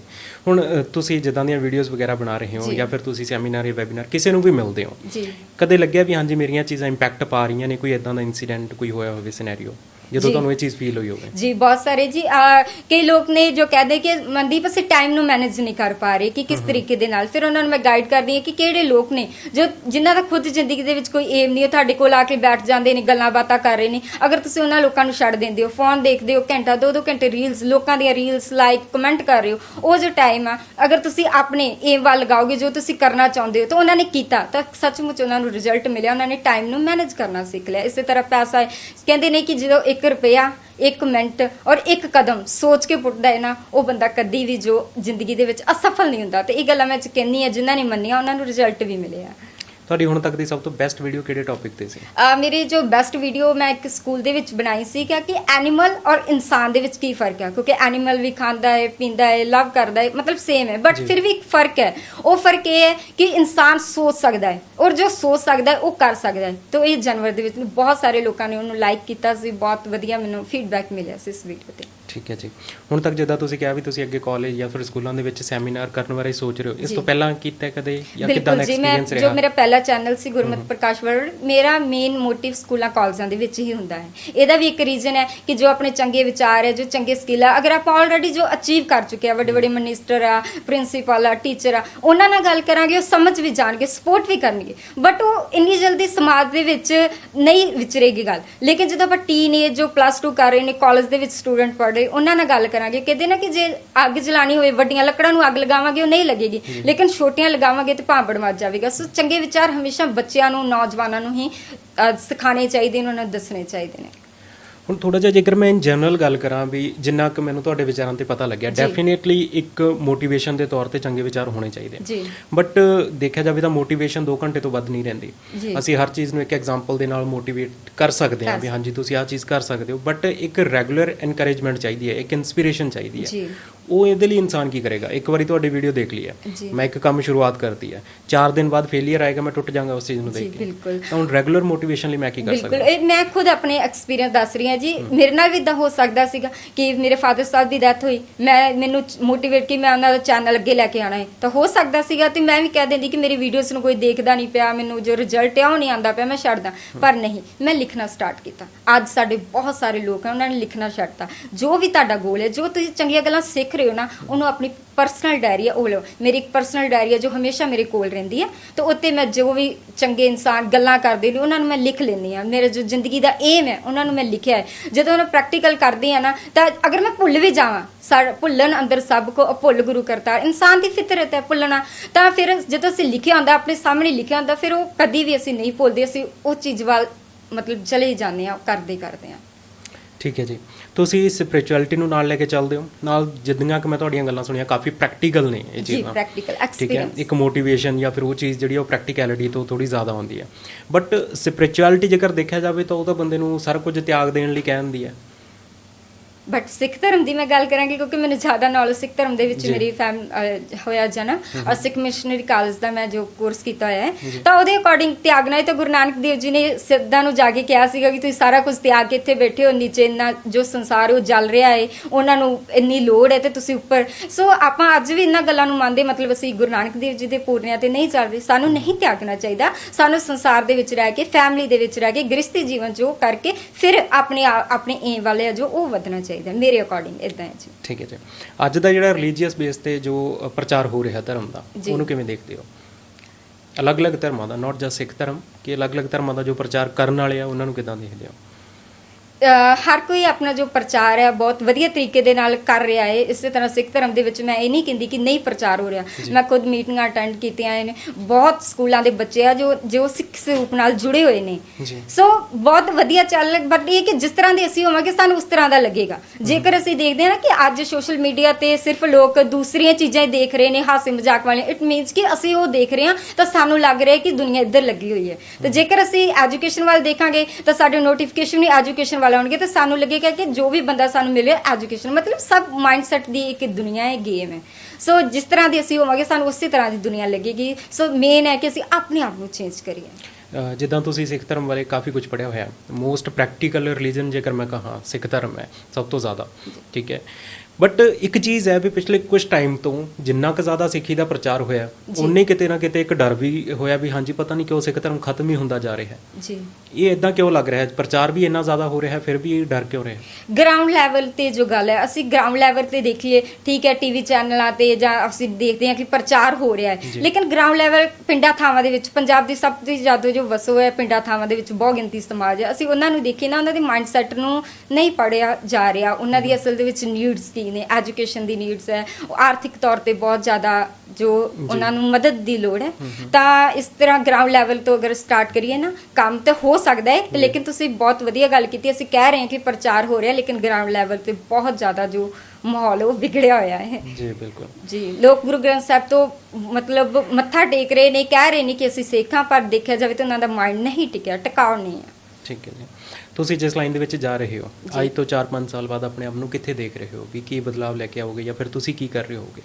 ਹੁਣ ਅ, ਤੁਸੀਂ ਜਿੱਦਾਂ ਦੀਆਂ ਵੀਡੀਓਜ਼ ਵਗੈਰਾ ਬਣਾ ਰਹੇ ਹੋ ਜੀ। ਜਾਂ ਫਿਰ ਤੁਸੀਂ ਸੈਮੀਨਾਰ ਜਾਂ ਵੈਬਿਨਾਰ ਕਿਸੇ ਨੂੰ ਵੀ ਮਿਲਦੇ ਹੋ। ਜੀ। ਕਦੇ ਲੱਗਿਆ ਵੀ ਹਾਂਜੀ ਮੇਰੀਆਂ ਚੀਜ਼ਾਂ ਇੰਪੈਕਟ ਪਾ ਰਹੀਆਂ ਨੇ ਕੋਈ ਇਦਾਂ ਦਾ ਇਨਸੀਡੈਂਟ ਕੋਈ ਹੋਇਆ ਹੋਵੇ ਸਿਨੈਰੀਓ ਜਦੋਂ ਜੀ। ਤੁਹਾਨੂੰ ਇਹ ਚੀਜ਼ ਫੀਲ ਹੋਈ ਹੋਵੇ ਜੀ ਬਹੁਤ ਸਾਰੇ ਜੀ ਕਈ ਲੋਕ ਨੇ ਜੋ ਕਹਦੇ ਕਿ ਮਨਦੀਪ ਅਸੀਂ ਟਾਈਮ ਨੂੰ ਮੈਨੇਜ ਨਹੀਂ ਕਰ ਪਾ ਰਹੇ ਕਿ ਕਿਸ ਤਰੀਕੇ ਦੇ ਨਾਲ ਫਿਰ ਉਹਨਾਂ ਨੂੰ ਮੈਂ ਗਾਈਡ ਕਰਦੀ ਹਾਂ ਕਿ ਕਿਹੜੇ ਲੋਕ ਨੇ ਜੋ ਜਿਨ੍ਹਾਂ ਦਾ ਖੁਦ ਜ਼ਿੰਦਗੀ ਦੇ ਵਿੱਚ ਕੋਈ ਏਮ ਨਹੀਂ ਉਹ ਤੁਹਾਡੇ ਕੋਲ ਆ ਕੇ ਬੈਠ ਜਾਂਦੇ ਨੇ ਗੱਲਾਂ ਬਾਤਾਂ ਕਰ ਰਹੇ ਨੇ ਅਗਰ ਤੁਸੀਂ ਉਹਨਾਂ ਲੋਕਾਂ ਨੂੰ ਛੱਡ ਦਿੰਦੇ ਹੋ ਫੋਨ ਦੇਖਦੇ ਹੋ ਘੰਟਾ ਦੋ ਦੋ ਘੰਟੇ ਰੀਲਸ ਲੋਕਾਂ ਦੀਆਂ ਰੀਲਸ ਲਾਈਕ ਕਮੈਂਟ ਕਰ ਰਹੇ ਹੋ ਉਹ ਜੋ ਟਾਈਮ ਆ ਅਗਰ ਤੁਸੀਂ ਆਪਣੇ ਏਮ ਵੱਲ ਲਗਾਓਗੇ ਜੋ ਤੁਸੀਂ ਕਰਨਾ ਚਾਹੁੰਦੇ ਹੋ ਤਾਂ ਉਹਨਾਂ ਨੇ ਕੀਤਾ ਤਾਂ ਸੱਚਮੁੱਚ ਉਹਨਾਂ ਨੂੰ ਰਿਜ਼ਲਟ ਮਿਲਿਆ ਉਹਨਾਂ ਨੇ ਟਾਈਮ ਨੂੰ ਮੈਨੇਜ ਕਰਨਾ ਸਿੱਖ ਲਿਆ ਇਸੇ ਤਰ੍ਹਾਂ ਪੈਸਾ ਹੈ ਕਹਿੰਦੇ ਨੇ ਕਿ ਜਦੋਂ ਇੱਕ ਰੁਪਿਆ, ਇੱਕ ਮਿੰਟ ਔਰ ਇੱਕ ਕਦਮ ਸੋਚ ਕੇ ਪੁੱਟਦਾ ਹੈ ਨਾ ਉਹ ਬੰਦਾ ਕਦੀ ਵੀ ਜੋ ਜ਼ਿੰਦਗੀ ਦੇ ਵਿੱਚ ਅਸਫਲ ਨਹੀਂ ਹੁੰਦਾ। ਤੇ ਇਹ ਗੱਲਾਂ ਮੈਂ ਚ ਕਹਿੰਨੀ ਆ ਜਿਨ੍ਹਾਂ ਨੇ ਮੰਨੀਆਂ, ਉਹਨਾਂ ਨੂੰ ਰਿਜ਼ਲਟ ਵੀ ਮਿਲਿਆ ਤੁਹਾਡੀ ਹੁਣ ਤੱਕ ਦੀ ਸਭ ਤੋਂ ਬੈਸਟ ਵੀਡੀਓ ਕਿਹੜੇ ਟੌਪਿਕ ਤੇ ਸੀ? ਅਹ ਮੇਰੀ ਜੋ ਬੈਸਟ ਵੀਡੀਓ ਮੈਂ ਇੱਕ ਸਕੂਲ ਦੇ ਵਿੱਚ ਬਣਾਈ ਸੀ ਕਿ ਕਿ ਐਨੀਮਲ ਔਰ ਇਨਸਾਨ ਦੇ ਵਿੱਚ ਕੀ ਫ਼ਰਕ ਹੈ ਕਿਉਂਕਿ ਐਨੀਮਲ ਵੀ ਖਾਂਦਾ ਹੈ ਪੀਂਦਾ ਹੈ ਲਵ ਕਰਦਾ ਹੈ ਮਤਲਬ ਸੇਮ ਹੈ ਬਟ। ਫਿਰ ਵੀ ਇੱਕ ਫ਼ਰਕ ਹੈ। ਉਹ ਫ਼ਰਕ ਇਹ ਹੈ ਕਿ ਇਨਸਾਨ ਸੋਚ ਸਕਦਾ ਹੈ ਔਰ ਜੋ ਸੋਚ ਸਕਦਾ ਹੈ ਉਹ ਕਰ ਸਕਦਾ ਹੈ ਤਾਂ ਇਹ ਜਾਨਵਰ ਦੇ ਵਿੱਚ ਬਹੁਤ ਸਾਰੇ ਲੋਕਾਂ ਨੇ ਉਹਨੂੰ ਲਾਈਕ ਕੀਤਾ ਸੀ ਬਹੁਤ ਵਧੀਆ ਮੈਨੂੰ ਫੀਡਬੈਕ ਮਿਲਿਆ ਸੀ ਇਸ ਵੀਡੀਓ ਤੇ। ਠੀਕ ਹੈ ਜੀ। ਹੁਣ ਤੱਕ ਜਿੱਦਾਂ ਤੁਸੀਂ ਕਿਹਾ ਵੀ ਤੁਸੀਂ ਅੱਗੇ ਕਾਲਜ ਜਾਂ ਫਿਰ ਸਕੂਲਾਂ ਦੇ ਵਿੱਚ ਸੈਮੀਨਾਰ ਕਰਨ ਬਾਰੇ ਸੋਚ ਰਹੇ ਹੋ ਇਸ ਜੀ। ਤੋਂ ਪਹਿਲਾਂ ਕੀਤਾ ਹੈ ਕਦੇ ਜਾਂ ਕਿਦਾਂ ਦਾ ਜੀ ਐਕਸਪੀਰੀਅੰਸ ਜੋ ਰਿਹਾ? ਮੇਰਾ ਪਹਿਲਾ ਚੈਨਲ ਸੀ ਗੁਰਮਤ ਪ੍ਰਕਾਸ਼ ਵਰਲਡ ਮੇਰਾ ਮੇਨ ਮੋਟਿਵ ਸਕੂਲਾਂ ਕਾਲਜਾਂ ਦੇ ਵਿੱਚ ਹੀ ਹੁੰਦਾ ਹੈ। ਇਹਦਾ ਵੀ ਇੱਕ ਰੀਜ਼ਨ ਹੈ ਕਿ ਜੋ ਆਪਣੇ ਚੰਗੇ ਵਿਚਾਰ ਹੈ ਜੋ ਚੰਗੇ ਸਕਿੱਲ ਆ ਅਗਰ ਆਪਾਂ ਆਲਰੇਡੀ ਜੋ ਅਚੀਵ ਕਰ ਚੁੱਕੇ ਆ ਵੱਡੇ ਵੱਡੇ ਮਿਨਿਸਟਰ ਆ ਪ੍ਰਿੰਸੀਪਲ ਆ ਟੀਚਰ ਆ ਉਹਨਾਂ ਨਾਲ ਗੱਲ ਕਰਾਂਗੇ ਉਹ ਸਮਝ ਵੀ ਜਾਣਗੇ ਸਪੋਰਟ ਵੀ ਕਰਨਗੇ। ਬਟ ਉਹ ਇੰਨੀ ਜਲਦੀ ਸਮਾਜ ਦੇ ਵਿੱਚ ਨਹੀਂ ਵਿਚਰੇਗੀ ਗੱਲ। ਲੇਕਿਨ ਜਦੋਂ ਆਪਾਂ ਟੀਨ ਏਜ ਜੋ ਪਲੱਸ 2 ਕਰ ਰਹੇ ਨੇ ਕਾਲਜ ਦੇ ਵਿੱਚ ਸਟੂਡੈਂਟ ਪੜ੍ਹ ਰਹੇ ਉਹਨਾਂ ਨਾਲ ਗੱਲ ਕਰਾਂਗੇ। ਕਹਿੰਦੇ ਨਾ ਕਿ ਜੇ ਅੱਗ ਜਲਾਣੀ ਹੋਵੇ ਵੱਡੀਆਂ ਲੱਕੜਾਂ ਨੂੰ ਅੱਗ ਲਗਾਵਾਂਗੇ ਉਹ ਨਹੀਂ ਲੱਗੇਗੀ। ਲੇਕਿਨ ਛੋਟੀਆਂ ਲਗਾਵਾਂਗੇ ਤੇ ਭਾਂਬੜ ਮੱਚ ਜਾਵੇਗਾ। ਸੋ ਚੰਗੇ ਵਿਚਾਰ ਹਮੇਸ਼ਾ ਬੱਚਿਆਂ ਨੂੰ ਨੌਜਵਾਨਾਂ ਨੂੰ ਹੀ ਅਹ, ਸਿਖਾਉਣੇ ਚਾਹੀਦੇ ਨੇ ਉਹਨਾਂ ਨੂੰ ਦੱਸਣੇ ਚਾਹੀਦੇ ਨੇ। ਹੁਣ ਥੋੜਾ ਜਿਹਾ ਜੇਕਰ ਮੈਂ ਇਨ ਜਨਰਲ ਗੱਲ ਕਰਾਂ ਵੀ ਜਿੰਨਾ ਕੁ ਮੈਨੂੰ ਤੁਹਾਡੇ ਵਿਚਾਰਾਂ ਤੇ ਪਤਾ ਲੱਗਿਆ। ਡੈਫੀਨੇਟਲੀ ਇੱਕ ਮੋਟੀਵੇਸ਼ਨ ਦੇ ਤੌਰ ਤੇ ਚੰਗੇ ਵਿਚਾਰ ਹੋਣੇ ਚਾਹੀਦੇ ਜੀ। ਬਟ ਦੇਖਿਆ ਜਾਵੇ ਤਾਂ ਮੋਟੀਵੇਸ਼ਨ 2 ਘੰਟੇ ਤੋਂ ਵੱਧ ਨਹੀਂ ਰਹਿੰਦੀ। ਅਸੀਂ ਹਰ ਚੀਜ਼ ਨੂੰ ਇੱਕ ਐਗਜ਼ਾਮਪਲ ਦੇ ਨਾਲ ਮੋਟੀਵੇਟ ਕਰ ਸਕਦੇ ਹਾਂ ਵੀ ਹਾਂਜੀ ਤੁਸੀਂ ਆਹ ਚੀਜ਼ ਕਰ ਸਕਦੇ ਹੋ। ਬਟ ਇੱਕ ਰੈਗੂਲਰ ਐਨਕਰੇਜਮੈਂਟ ਚਾਹੀਦੀ ਹੈ ਇੱਕ ਇਨਸਪੀਰੇਸ਼ਨ ਚਾਹੀਦੀ ਹੈ। ਉਹ ਇਹਦੇ ਲਈ ਇਨਸਾਨ ਕੀ ਕਰੇਗਾ? ਇੱਕ ਵਾਰੀ ਤੁਹਾਡੀ ਵੀਡੀਓ ਦੇਖ ਲਈ ਹੈ। ਮੈਂ ਇੱਕ ਕੰਮ ਸ਼ੁਰੂਆਤ ਕਰਤੀ ਹੈ। 4 ਦਿਨ ਬਾਅਦ ਫੇਲਿਅਰ ਆਏਗਾ ਮੈਂ ਟੁੱਟ ਜਾਵਾਂਗਾ ਉਸ ਚੀਜ਼ ਨੂੰ ਦੇਖ ਕੇ। ਬਿਲਕੁਲ। ਤਾਂ ਹੁਣ ਰੈਗੂਲਰ ਮੋਟੀਵੇਸ਼ਨ ਲਈ ਮੈਂ ਕੀ ਕਰ ਬਿਲਕੁਲ। ਸਕਦਾ ਇਹ ਮੈਂ ਖੁਦ ਆਪਣੇ ਐਕਸਪੀਰੀਅੰਸ ਦੱਸ ਰਹੀ ਹਾਂ ਜੀ। ਮੇਰੇ ਨਾਲ ਵੀ ਇਦਾਂ ਹੋ ਸਕਦਾ ਸੀਗਾ ਕਿ ਮੇਰੇ ਫਾਦਰ ਸਾਹਿਬ ਦੀ ਡੈਥ ਹੋਈ। ਮੈਂ ਮੈਨੂੰ ਮੋਟੀਵੇਟ ਕਿ ਮੈਂ ਉਹਨਾਂ ਦਾ ਚੈਨਲ ਅੱਗੇ ਲੈ ਕੇ ਆਣਾ ਹੈ। ਤਾਂ ਹੋ ਸਕਦਾ ਸੀਗਾ ਤੇ ਮੈਂ ਵੀ ਕਹਿ ਦਿੰਦੀ ਕਿ ਮੇਰੀ ਵੀਡੀਓਜ਼ ਨੂੰ ਕੋਈ ਦੇਖਦਾ ਨਹੀਂ ਪਿਆ ਮੈਨੂੰ ਜੋ ਰਿਜ਼ਲਟ ਆ ਉਹ ਨਹੀਂ ਆਂਦਾ ਪਿਆ ਮੈਂ ਛੱਡਦਾ ਪਰ ਨਹੀਂ ਮੈਂ ਲਿਖਣਾ ਸਟਾਰਟ ਕੀਤਾ। ਅੱਜ ਸਾਡੇ ਬਹੁਤ ਸਾਰੇ ਲੋਕ ਆ ਉਹਨਾਂ ਨੇ ਲਿਖਣਾ ਛੱਡਤਾ ਜੋ ਵੀ ਤੁਹਾਡਾ ਗੋਲ ਹੈ ਜੋ ਤੁਸੀਂ ਚੰਗੀਆਂ ਗੱਲਾਂ ਸਿੱਖ ਰਹੇ ਹੋ ਨਾ, ਉਹਨੂੰ ਆਪਣੀ ਪਰਸਨਲ ਡਾਇਰੀ ਹੈ ਉਹ ਲਓ। ਮੇਰੀ ਇੱਕ ਪਰਸਨਲ ਡਾਇਰੀ ਹੈ ਜੋ ਹਮੇਸ਼ਾ ਮੇਰੇ ਕੋਲ ਰਹਿੰਦੀ ਹੈ ਤੇ ਉੱਤੇ ਮੈਂ ਜੋ ਵੀ ਚੰਗੇ ਇਨਸਾਨ ਗੱਲਾਂ ਕਰਦੇ ਨੇ, ਉਹਨਾਂ ਨੂੰ ਮੈਂ ਲਿਖ ਲੈਂਦੀ ਆ। ਮੇਰੇ ਜੋ ਜ਼ਿੰਦਗੀ ਦਾ ਏਮ ਹੈ, ਉਹਨਾਂ ਨੂੰ ਮੈਂ ਲਿਖਿਆ ਹੈ। ਜਦੋਂ ਮੈਂ ਪ੍ਰੈਕਟੀਕਲ ਕਰਦੀ ਆ ਨਾ, ਤਾਂ ਅਗਰ ਮੈਂ ਭੁੱਲ ਵੀ ਜਾਵਾਂ ਸਾ- ਭੁੱਲਣ ਅੰਦਰ ਸਭ ਕੋ ਭੁੱਲ ਗੁਰੂ ਕਰਤਾ, ਇਨਸਾਨ ਦੀ ਫਿਤਰਤ ਹੈ ਭੁੱਲਣਾ, ਤਾਂ ਫਿਰ ਜਦੋਂ ਅਸੀਂ ਲਿਖਿਆ ਹੁੰਦਾ, ਆਪਣੇ ਸਾਹਮਣੇ ਲਿਖਿਆ ਹੁੰਦਾ, ਫਿਰ ਉਹ ਕਦੀ ਵੀ ਅਸੀਂ ਨਹੀਂ ਭੁੱਲਦੇ, ਅਸੀਂ ਉਹ ਚੀਜ਼ ਵੱਲ ਮਤਲਬ ਚਲੇ ਹੀ ਜਾਂਦੇ ਆ, ਕਰਦੇ ਕਰਦੇ ਆ। ਠੀਕ ਹੈ ਜੀ। ਤੁਸੀਂ ਸਪਿਰਚੁਅਲਿਟੀ ਨੂੰ ਨਾਲ ਲੈ ਕੇ ਚੱਲਦੇ ਹੋ। ਨਾਲ ਜਿੰਨੀਆਂ ਕਿ ਮੈਂ ਤੁਹਾਡੀਆਂ ਗੱਲਾਂ ਸੁਣੀਆਂ ਕਾਫੀ ਪ੍ਰੈਕਟੀਕਲ ਨੇ ਇਹ ਜੀ ਚੀਜ਼ਾਂ। ਪ੍ਰੈਕਟੀਕਲ ਠੀਕ ਹੈ। ਐਕਸਪੀਰੀਅੰਸ ਇੱਕ ਮੋਟੀਵੇਸ਼ਨ ਜਾਂ ਫਿਰ ਉਹ ਚੀਜ਼ ਜਿਹੜੀ ਆ ਉਹ ਪ੍ਰੈਕਟੀਕੈਲਿਟੀ ਤੋਂ ਥੋੜੀ ਜ਼ਿਆਦਾ ਹੁੰਦੀ ਹੈ। ਬਟ ਸਪਿਰਚੁਅਲਿਟੀ ਜੇਕਰ ਦੇਖਿਆ ਜਾਵੇ ਤਾਂ ਉਹ ਤਾਂ ਬੰਦੇ ਨੂੰ ਸਾਰਾ ਕੁਝ ਤਿਆਗ ਦੇਣ ਲਈ ਕਹਿੰਦੀ ਹੈ। ਬਟ ਸਿੱਖ ਧਰਮ ਦੀ ਮੈਂ ਗੱਲ ਕਰਾਂਗੀ ਕਿਉਂਕਿ ਮੈਨੂੰ ਜ਼ਿਆਦਾ ਨੌਲੇਜ ਸਿੱਖ ਧਰਮ ਦੇ ਵਿੱਚ। ਮੇਰੀ ਫੈਮ ਹੋਇਆ ਜਨਮ ਔਰ ਸਿੱਖ ਮਿਸ਼ਨਰੀ ਕਾਲਜ ਦਾ ਮੈਂ ਜੋ ਕੋਰਸ ਕੀਤਾ ਹੋਇਆ ਹੈ। ਤਾਂ ਉਹਦੇ ਅਕੋਰਡਿੰਗ ਤਿਆਗਣਾ ਹੈ ਤਾਂ ਗੁਰੂ ਨਾਨਕ ਦੇਵ ਜੀ ਨੇ ਸਿੱਧਾਂ ਨੂੰ ਜਾ ਕੇ ਕਿਹਾ ਸੀਗਾ ਕਿ ਤੁਸੀਂ ਸਾਰਾ ਕੁਝ ਤਿਆਗ ਕੇ ਇੱਥੇ ਬੈਠੇ ਹੋ ਨੀਚੇ ਇੰਨਾ ਜੋ ਸੰਸਾਰ ਉਹ ਜਲ ਰਿਹਾ ਹੈ ਉਹਨਾਂ ਨੂੰ ਇੰਨੀ ਲੋੜ ਹੈ ਤੇ ਤੁਸੀਂ ਉੱਪਰ। ਸੋ ਆਪਾਂ ਅੱਜ ਵੀ ਇਹਨਾਂ ਗੱਲਾਂ ਨੂੰ ਮੰਨਦੇ ਮਤਲਬ ਅਸੀਂ ਗੁਰੂ ਨਾਨਕ ਦੇਵ ਜੀ ਦੇ ਪੂਰਨਿਆਂ ਤੇ ਨਹੀਂ ਚੱਲਦੇ ਸਾਨੂੰ ਨਹੀਂ ਤਿਆਗਣਾ ਚਾਹੀਦਾ। ਸਾਨੂੰ ਸੰਸਾਰ ਦੇ ਵਿੱਚ ਰਹਿ ਕੇ ਫੈਮਿਲੀ ਦੇ ਵਿੱਚ ਰਹਿ ਕੇ ਗ੍ਰਸਤੀ ਜੀਵਨ ਜੋ ਕਰਕੇ ਫਿਰ ਆਪਣੇ ਆਪਣੇ ਏਮ ਵਾਲੇ ਜੋ ਉਹ ਵਧਣਾ ਚਾਹੀਦਾ। ਮੇਰੇ ਅਕੋਰਡਿੰਗ ਇਦਾਂ ਹੈ ਜੀ। ਠੀਕ ਹੈ ਜੀ। ਅੱਜ ਦਾ ਜਿਹੜਾ ਰਿਲੀਜੀਅਸ ਬੇਸ ਤੇ ਜੋ ਪ੍ਰਚਾਰ ਹੋ ਰਿਹਾ ਧਰਮ ਦਾ ਜੀ। ਉਹਨੂੰ ਕਿਵੇਂ ਦੇਖਦੇ ਹੋ? ਅਲੱਗ-ਅਲੱਗ ਧਰਮਾਂ ਦਾ ਨਾਟ ਜਸਟ ਸਿੱਖ ਧਰਮ ਕਿ ਅਲੱਗ-ਅਲੱਗ ਧਰਮਾਂ ਦਾ ਜੋ ਪ੍ਰਚਾਰ ਕਰਨ ਵਾਲੇ ਆ ਉਹਨਾਂ ਨੂੰ ਕਿਦਾਂ ਦੇਖਦੇ ਹੋ? ਹਰ ਕੋਈ ਆਪਣਾ ਜੋ ਪ੍ਰਚਾਰ ਹੈ ਬਹੁਤ ਵਧੀਆ ਤਰੀਕੇ ਦੇ ਨਾਲ ਕਰ ਰਿਹਾ ਹੈ। ਇਸੇ ਤਰ੍ਹਾਂ ਸਿੱਖ ਧਰਮ ਦੇ ਵਿੱਚ ਮੈਂ ਇਹ ਨਹੀਂ ਕਹਿੰਦੀ ਕਿ ਨਹੀਂ ਪ੍ਰਚਾਰ ਹੋ ਰਿਹਾ। ਮੈਂ ਖੁਦ ਮੀਟਿੰਗਾਂ ਅਟੈਂਡ ਕੀਤੀਆਂ ਨੇ। ਬਹੁਤ ਸਕੂਲਾਂ ਦੇ ਬੱਚੇ ਆ ਜੋ ਜੋ ਸਿੱਖ ਸਰੂਪ ਨਾਲ ਜੁੜੇ ਹੋਏ ਨੇ। ਸੋ ਬਹੁਤ ਵਧੀਆ ਚੱਲ ਬਟ ਇਹ ਕਿ ਜਿਸ ਤਰ੍ਹਾਂ ਦੇ ਅਸੀਂ ਹੋਵਾਂਗੇ ਸਾਨੂੰ ਉਸ ਤਰ੍ਹਾਂ ਦਾ ਲੱਗੇਗਾ। ਜੇਕਰ ਅਸੀਂ ਦੇਖਦੇ ਹਾਂ ਨਾ ਕਿ ਅੱਜ ਸੋਸ਼ਲ ਮੀਡੀਆ ਤੇ ਸਿਰਫ ਲੋਕ ਦੂਸਰੀਆਂ ਚੀਜ਼ਾਂ ਹੀ ਦੇਖ ਰਹੇ ਨੇ ਹਾਸੇ ਮਜ਼ਾਕ ਵਾਲੀਆਂ। ਇਟ ਮੀਨਸ ਕਿ ਅਸੀਂ ਉਹ ਦੇਖ ਰਹੇ ਹਾਂ ਤਾਂ ਸਾਨੂੰ ਲੱਗ ਰਿਹਾ ਕਿ ਦੁਨੀਆ ਇੱਧਰ ਲੱਗੀ ਹੋਈ ਹੈ। ਤੇ ਜੇਕਰ ਅਸੀਂ ਐਜੂਕੇਸ਼ਨ ਵੱਲ ਦੇਖਾਂਗੇ ਤਾਂ ਸਾਡੇ ਨੋਟੀਫਿਕੇਸ਼ਨ ਵੀ ਐਜੂਕੇਸ਼ਨ ਵੱਲ ਆਉਣਗੇ ਤਾਂ ਸਾਨੂੰ ਲੱਗੇਗਾ ਕਿ ਜੋ ਵੀ ਬੰਦਾ ਸਾਨੂੰ ਮਿਲੇ ਐਜੂਕੇਸ਼ਨ ਮਤਲਬ ਸਭ ਮਾਈਂਡਸੈਟ ਦੀ ਇੱਕ ਦੁਨੀਆ ਹੈ ਗੇਮ ਹੈ। ਸੋ ਜਿਸ ਤਰ੍ਹਾਂ ਦੀ ਅਸੀਂ ਹੋਵਾਂਗੇ ਸਾਨੂੰ ਉਸੇ ਤਰ੍ਹਾਂ ਦੀ ਦੁਨੀਆ ਲੱਗੇਗੀ। ਸੋ ਮੇਨ ਹੈ ਕਿ ਅਸੀਂ ਆਪਣੇ ਆਪ ਨੂੰ ਚੇਂਜ ਕਰੀਏ। ਜਿੱਦਾਂ ਤੁਸੀਂ ਸਿੱਖ ਧਰਮ ਬਾਰੇ ਕਾਫੀ ਕੁਝ ਪੜਿਆ ਹੋਇਆ। ਮੋਸਟ ਪ੍ਰੈਕਟੀਕਲ ਰਿਲੀਜਨ ਜੇਕਰ ਮੈਂ ਕਹਾਂ ਸਿੱਖ ਧਰਮ ਹੈ ਸਭ ਤੋਂ ਜ਼ਿਆਦਾ। ਠੀਕ ਹੈ। ਬਟ ਇੱਕ ਚੀਜ਼ ਹੈ ਵੀ ਪਿਛਲੇ ਕੁਝ ਟਾਈਮ ਤੋਂ ਜਿੰਨਾ ਕੁ ਜ਼ਿਆਦਾ ਸਿੱਖੀ ਦਾ ਪ੍ਰਚਾਰ ਹੋਇਆ ਉਨੇ ਕਿਤੇ ਨਾ ਕਿਤੇ ਇੱਕ ਡਰ ਵੀ ਹੋਇਆ ਵੀ ਹਾਂਜੀ ਪਤਾ ਨਹੀਂ ਕਿਉਂ ਸਿੱਖ ਧਰਮ ਖਤਮ ਹੀ ਹੁੰਦਾ ਜਾ ਰਿਹਾ ਹੈ। ਜੀ। ਇਹ ਇਦਾਂ ਕਿਉਂ ਲੱਗ ਰਿਹਾ ਹੈ? ਪ੍ਰਚਾਰ ਵੀ ਇੰਨਾ ਜ਼ਿਆਦਾ ਹੋ ਰਿਹਾ ਹੈ ਫਿਰ ਵੀ ਇਹ ਡਰ ਕਿਉਂ ਰਿਹਾ ਗਰਾਊਂਡ ਲੈਵਲ ਤੇ ਜੋ ਗੱਲ ਹੈ ਅਸੀਂ ਗਰਾਊਂਡ ਲੈਵਲ ਤੇ ਦੇਖੀਏ ਠੀਕ ਹੈ ਟੀਵੀ ਚੈਨਲਾਂ ਤੇ ਜਾਂ ਅਸੀਂ ਦੇਖਦੇ ਹਾਂ ਕਿ ਪ੍ਰਚਾਰ ਹੋ ਰਿਹਾ ਹੈ। ਲੇਕਿਨ ਗਰਾਊਂਡ ਲੈਵਲ ਪਿੰਡਾਂ ਥਾਵਾਂ ਦੇ ਵਿੱਚ ਪੰਜਾਬ ਦੀ ਸਭ ਤੋਂ ਜ਼ਿਆਦਾ ਜੋ ਵਸੋ ਹੈ ਪਿੰਡਾਂ ਥਾਵਾਂ ਦੇ ਵਿੱਚ ਬਹੁਤ ਗਿਣਤੀ ਸਮਾਜ ਹੈ। ਅਸੀਂ ਉਹਨਾਂ ਨੂੰ ਦੇਖੀਏ ਨਾ ਉਹਨਾਂ ਦੇ ਮਾਈਂਡਸੈਟ ਨੂੰ ਨਹੀਂ ਪੜਿਆ ਜਾ ਰਿਹਾ ਉਹਨਾਂ ਦੀ ਅਸਲ ਦੇ ਵਿੱਚ ਨੀਡਸ ਕੀ ਨੇ ਐਜੂਕੇਸ਼ਨ ਦੀ ਨੀਡਸ ਹੈ ਆਰਥਿਕ ਤੌਰ ਤੇ ਬਹੁਤ ਜ਼ਿਆਦਾ ਜੋ ਉਹਨਾਂ ਨੂੰ ਮਦਦ ਦੀ ਲੋੜ ਹੈ। ਤਾਂ ਇਸ ਤਰ੍ਹਾਂ ਗਰਾਊਂਡ ਲੈਵਲ ਤੋਂ ਅਗਰ ਸਟਾਰਟ ਕਰੀਏ ਨਾ ਕੰਮ ਤੇ ਹੋ ਸਕਦਾ ਹੈ ਲੇਕਿਨ ਤੁਸੀਂ ਬਹੁਤ ਵਧੀਆ ਗੱਲ ਕੀਤੀ ਅਸੀਂ ਕਹਿ ਰਹੇ ਹਾਂ ਕਿ ਪ੍ਰਚਾਰ ਹੋ ਰਿਹਾ ਲੇਕਿਨ ਗਰਾਊਂਡ ਲੈਵਲ ਤੇ ਬਹੁਤ ਜ਼ਿਆਦਾ ਜੋ ਮਾਹੌਲ ਉਹ ਵਿਗੜਿਆ ਹੋਇਆ ਹੈ। ਜੀ ਬਿਲਕੁਲ। ਜੀ ਲੋਕ ਗੁਰੂ ਗ੍ਰੰਥ ਸਾਹਿਬ ਤੋਂ ਮਤਲਬ ਮੱਥਾ ਟੇਕ ਰਹੇ ਨੇ ਕਹਿ ਰਹੇ ਨੇ ਕਿ ਅਸੀਂ ਸਿੱਖਾਂ ਪਰ ਦੇਖਿਆ ਜਾਵੇ ਤਾਂ ਉਹਨਾਂ ਦਾ ਮਾਈਂਡ ਨਹੀਂ ਟਿਕਿਆ ਟਿਕਾਉ ਨਹੀਂ ਹੈ। ਠੀਕ ਹੈ ਜੀ। ਤੁਸੀਂ ਜਿਸ ਲਾਈਨ ਦੇ ਵਿੱਚ ਜਾ ਰਹੇ ਹੋ ਅੱਜ ਤੋਂ 4-5 ਸਾਲ ਬਾਅਦ ਆਪਣੇ ਆਪ ਨੂੰ ਕਿੱਥੇ ਦੇਖ ਰਹੇ ਹੋ ਵੀ ਕੀ ਬਦਲਾਵ ਲੈ ਕੇ ਆਓਗੇ ਜਾਂ ਫਿਰ ਤੁਸੀਂ ਕੀ ਕਰ ਰਹੇ ਹੋਗੇ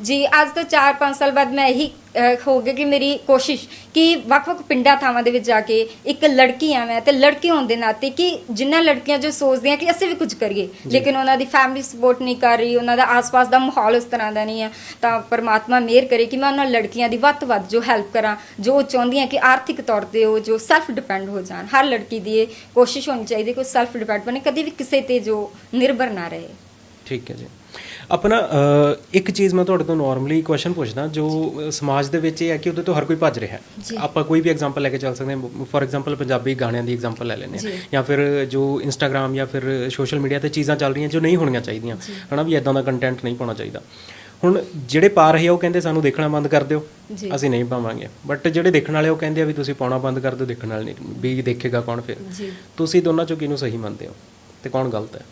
ਜੀ ਅੱਜ ਤੋਂ 4-5 ਸਾਲ ਬਾਅਦ ਮੈਂ ਇਹੀ ਅਹ, ਹੋਊਗਾ ਕਿ ਮੇਰੀ ਕੋਸ਼ਿਸ਼ ਕਿ ਵੱਖ-ਵੱਖ ਪਿੰਡਾਂ ਥਾਵਾਂ ਦੇ ਵਿੱਚ ਜਾ ਕੇ ਇੱਕ ਲੜਕੀ ਆ ਮੈਂ ਤੇ ਲੜਕੀ ਹੋਣ ਦੇ ਨਾਤੇ ਕਿ ਜਿੰਨਾ ਲੜਕੀਆਂ ਜੋ ਸੋਚਦੀਆਂ ਕਿ ਅਸੀਂ ਵੀ ਕੁਝ ਕਰੀਏ ਲੇਕਿਨ ਉਹਨਾਂ ਦੀ ਫੈਮਿਲੀ ਸਪੋਰਟ ਨਹੀਂ ਕਰ ਰਹੀ ਉਹਨਾਂ ਦਾ ਆਸ-ਪਾਸ ਦਾ ਮਾਹੌਲ ਉਸ ਤਰ੍ਹਾਂ ਦਾ ਨਹੀਂ ਹੈ ਤਾਂ ਪਰਮਾਤਮਾ ਮਿਹਰ ਕਰੇ ਕਿ ਮੈਂ ਉਹਨਾਂ ਲੜਕੀਆਂ ਦੀ ਵੱਧ ਵੱਧ ਜੋ ਹੈਲਪ ਕਰਾਂ ਜੋ ਉਹ ਚਾਹੁੰਦੀਆਂ ਕਿ ਆਰਥਿਕ ਤੌਰ ਤੇ ਉਹ ਜੋ ਸੈਲਫ ਡਿਪੈਂਡ ਹੋ ਜਾਣ। ਹਰ ਲੜਕੀ ਦੀ ਇਹ ਕੋਸ਼ਿਸ਼ ਹੋਣੀ ਚਾਹੀਦੀ ਕਿ ਉਹ ਸੈਲਫ ਡਿਪੈਂਡ ਬਣੇ ਕਦੀ ਵੀ ਕਿਸੇ ਤੇ ਜੋ ਨਿਰਭਰ ਨਾ ਰਹੇ। ਠੀਕ ਹੈ ਜੀ। ਆਪਣਾ ਇੱਕ ਚੀਜ਼ ਮੈਂ ਤੁਹਾਡੇ ਤੋਂ ਨਾਰਮਲੀ ਕੁਐਸਚਨ ਪੁੱਛਦਾ ਜੋ ਸਮਾਜ ਦੇ ਵਿੱਚ ਇਹ ਹੈ ਕਿ ਉਹਦੇ ਤੋਂ ਹਰ ਕੋਈ ਭੱਜ ਰਿਹਾ। ਹੈ। ਆਪਾਂ ਕੋਈ ਵੀ ਐਗਜ਼ਾਮਪਲ ਲੈ ਕੇ ਚੱਲ ਸਕਦੇ ਹਾਂ ਫੋਰ ਐਗਜ਼ਾਮਪਲ ਪੰਜਾਬੀ ਗਾਣਿਆਂ ਦੀ ਐਗਜ਼ਾਮਪਲ ਲੈ ਲੈਂਦੇ ਜੀ। ਹਾਂ। ਜਾਂ। ਫਿਰ ਜੋ ਇੰਸਟਾਗ੍ਰam ਜਾਂ ਫਿਰ ਸੋਸ਼ਲ ਮੀਡੀਆ ਤੇ ਚੀਜ਼ਾਂ ਚੱਲ ਰਹੀਆਂ ਜੋ ਨਹੀਂ ਹੋਣੀਆਂ ਚਾਹੀਦੀਆਂ ਹਨਾ ਵੀ ਇਦਾਂ ਦਾ ਕੰਟੈਂਟ ਨਹੀਂ ਪਾਉਣਾ ਚਾਹੀਦਾ। ਹੁਣ ਜਿਹੜੇ ਪਾ ਰਹੇ ਆ ਉਹ ਕਹਿੰਦੇ ਸਾਨੂੰ ਦੇਖਣਾ ਬੰਦ ਕਰ ਦਿਓ। ਅਸੀਂ ਨਹੀਂ ਪਾਵਾਂਗੇ। ਬਟ ਜਿਹੜੇ ਦੇਖਣ ਵਾਲੇ ਉਹ ਕਹਿੰਦੇ ਆ ਵੀ ਤੁਸੀਂ ਪਾਉਣਾ ਬੰਦ ਕਰ ਦਿਓ ਦੇਖਣ ਵਾਲੇ ਨਹੀਂ। ਵੀ ਦੇਖੇਗਾ ਕੌਣ ਫਿਰ। ਤੁਸੀਂ ਦੋਨਾਂ ਚੋਂ ਕਿਹਨੂੰ ਸਹੀ ਮੰਨਦੇ ਹੋ? ਤੇ ਕੌਣ ਗਲਤ ਹੈ?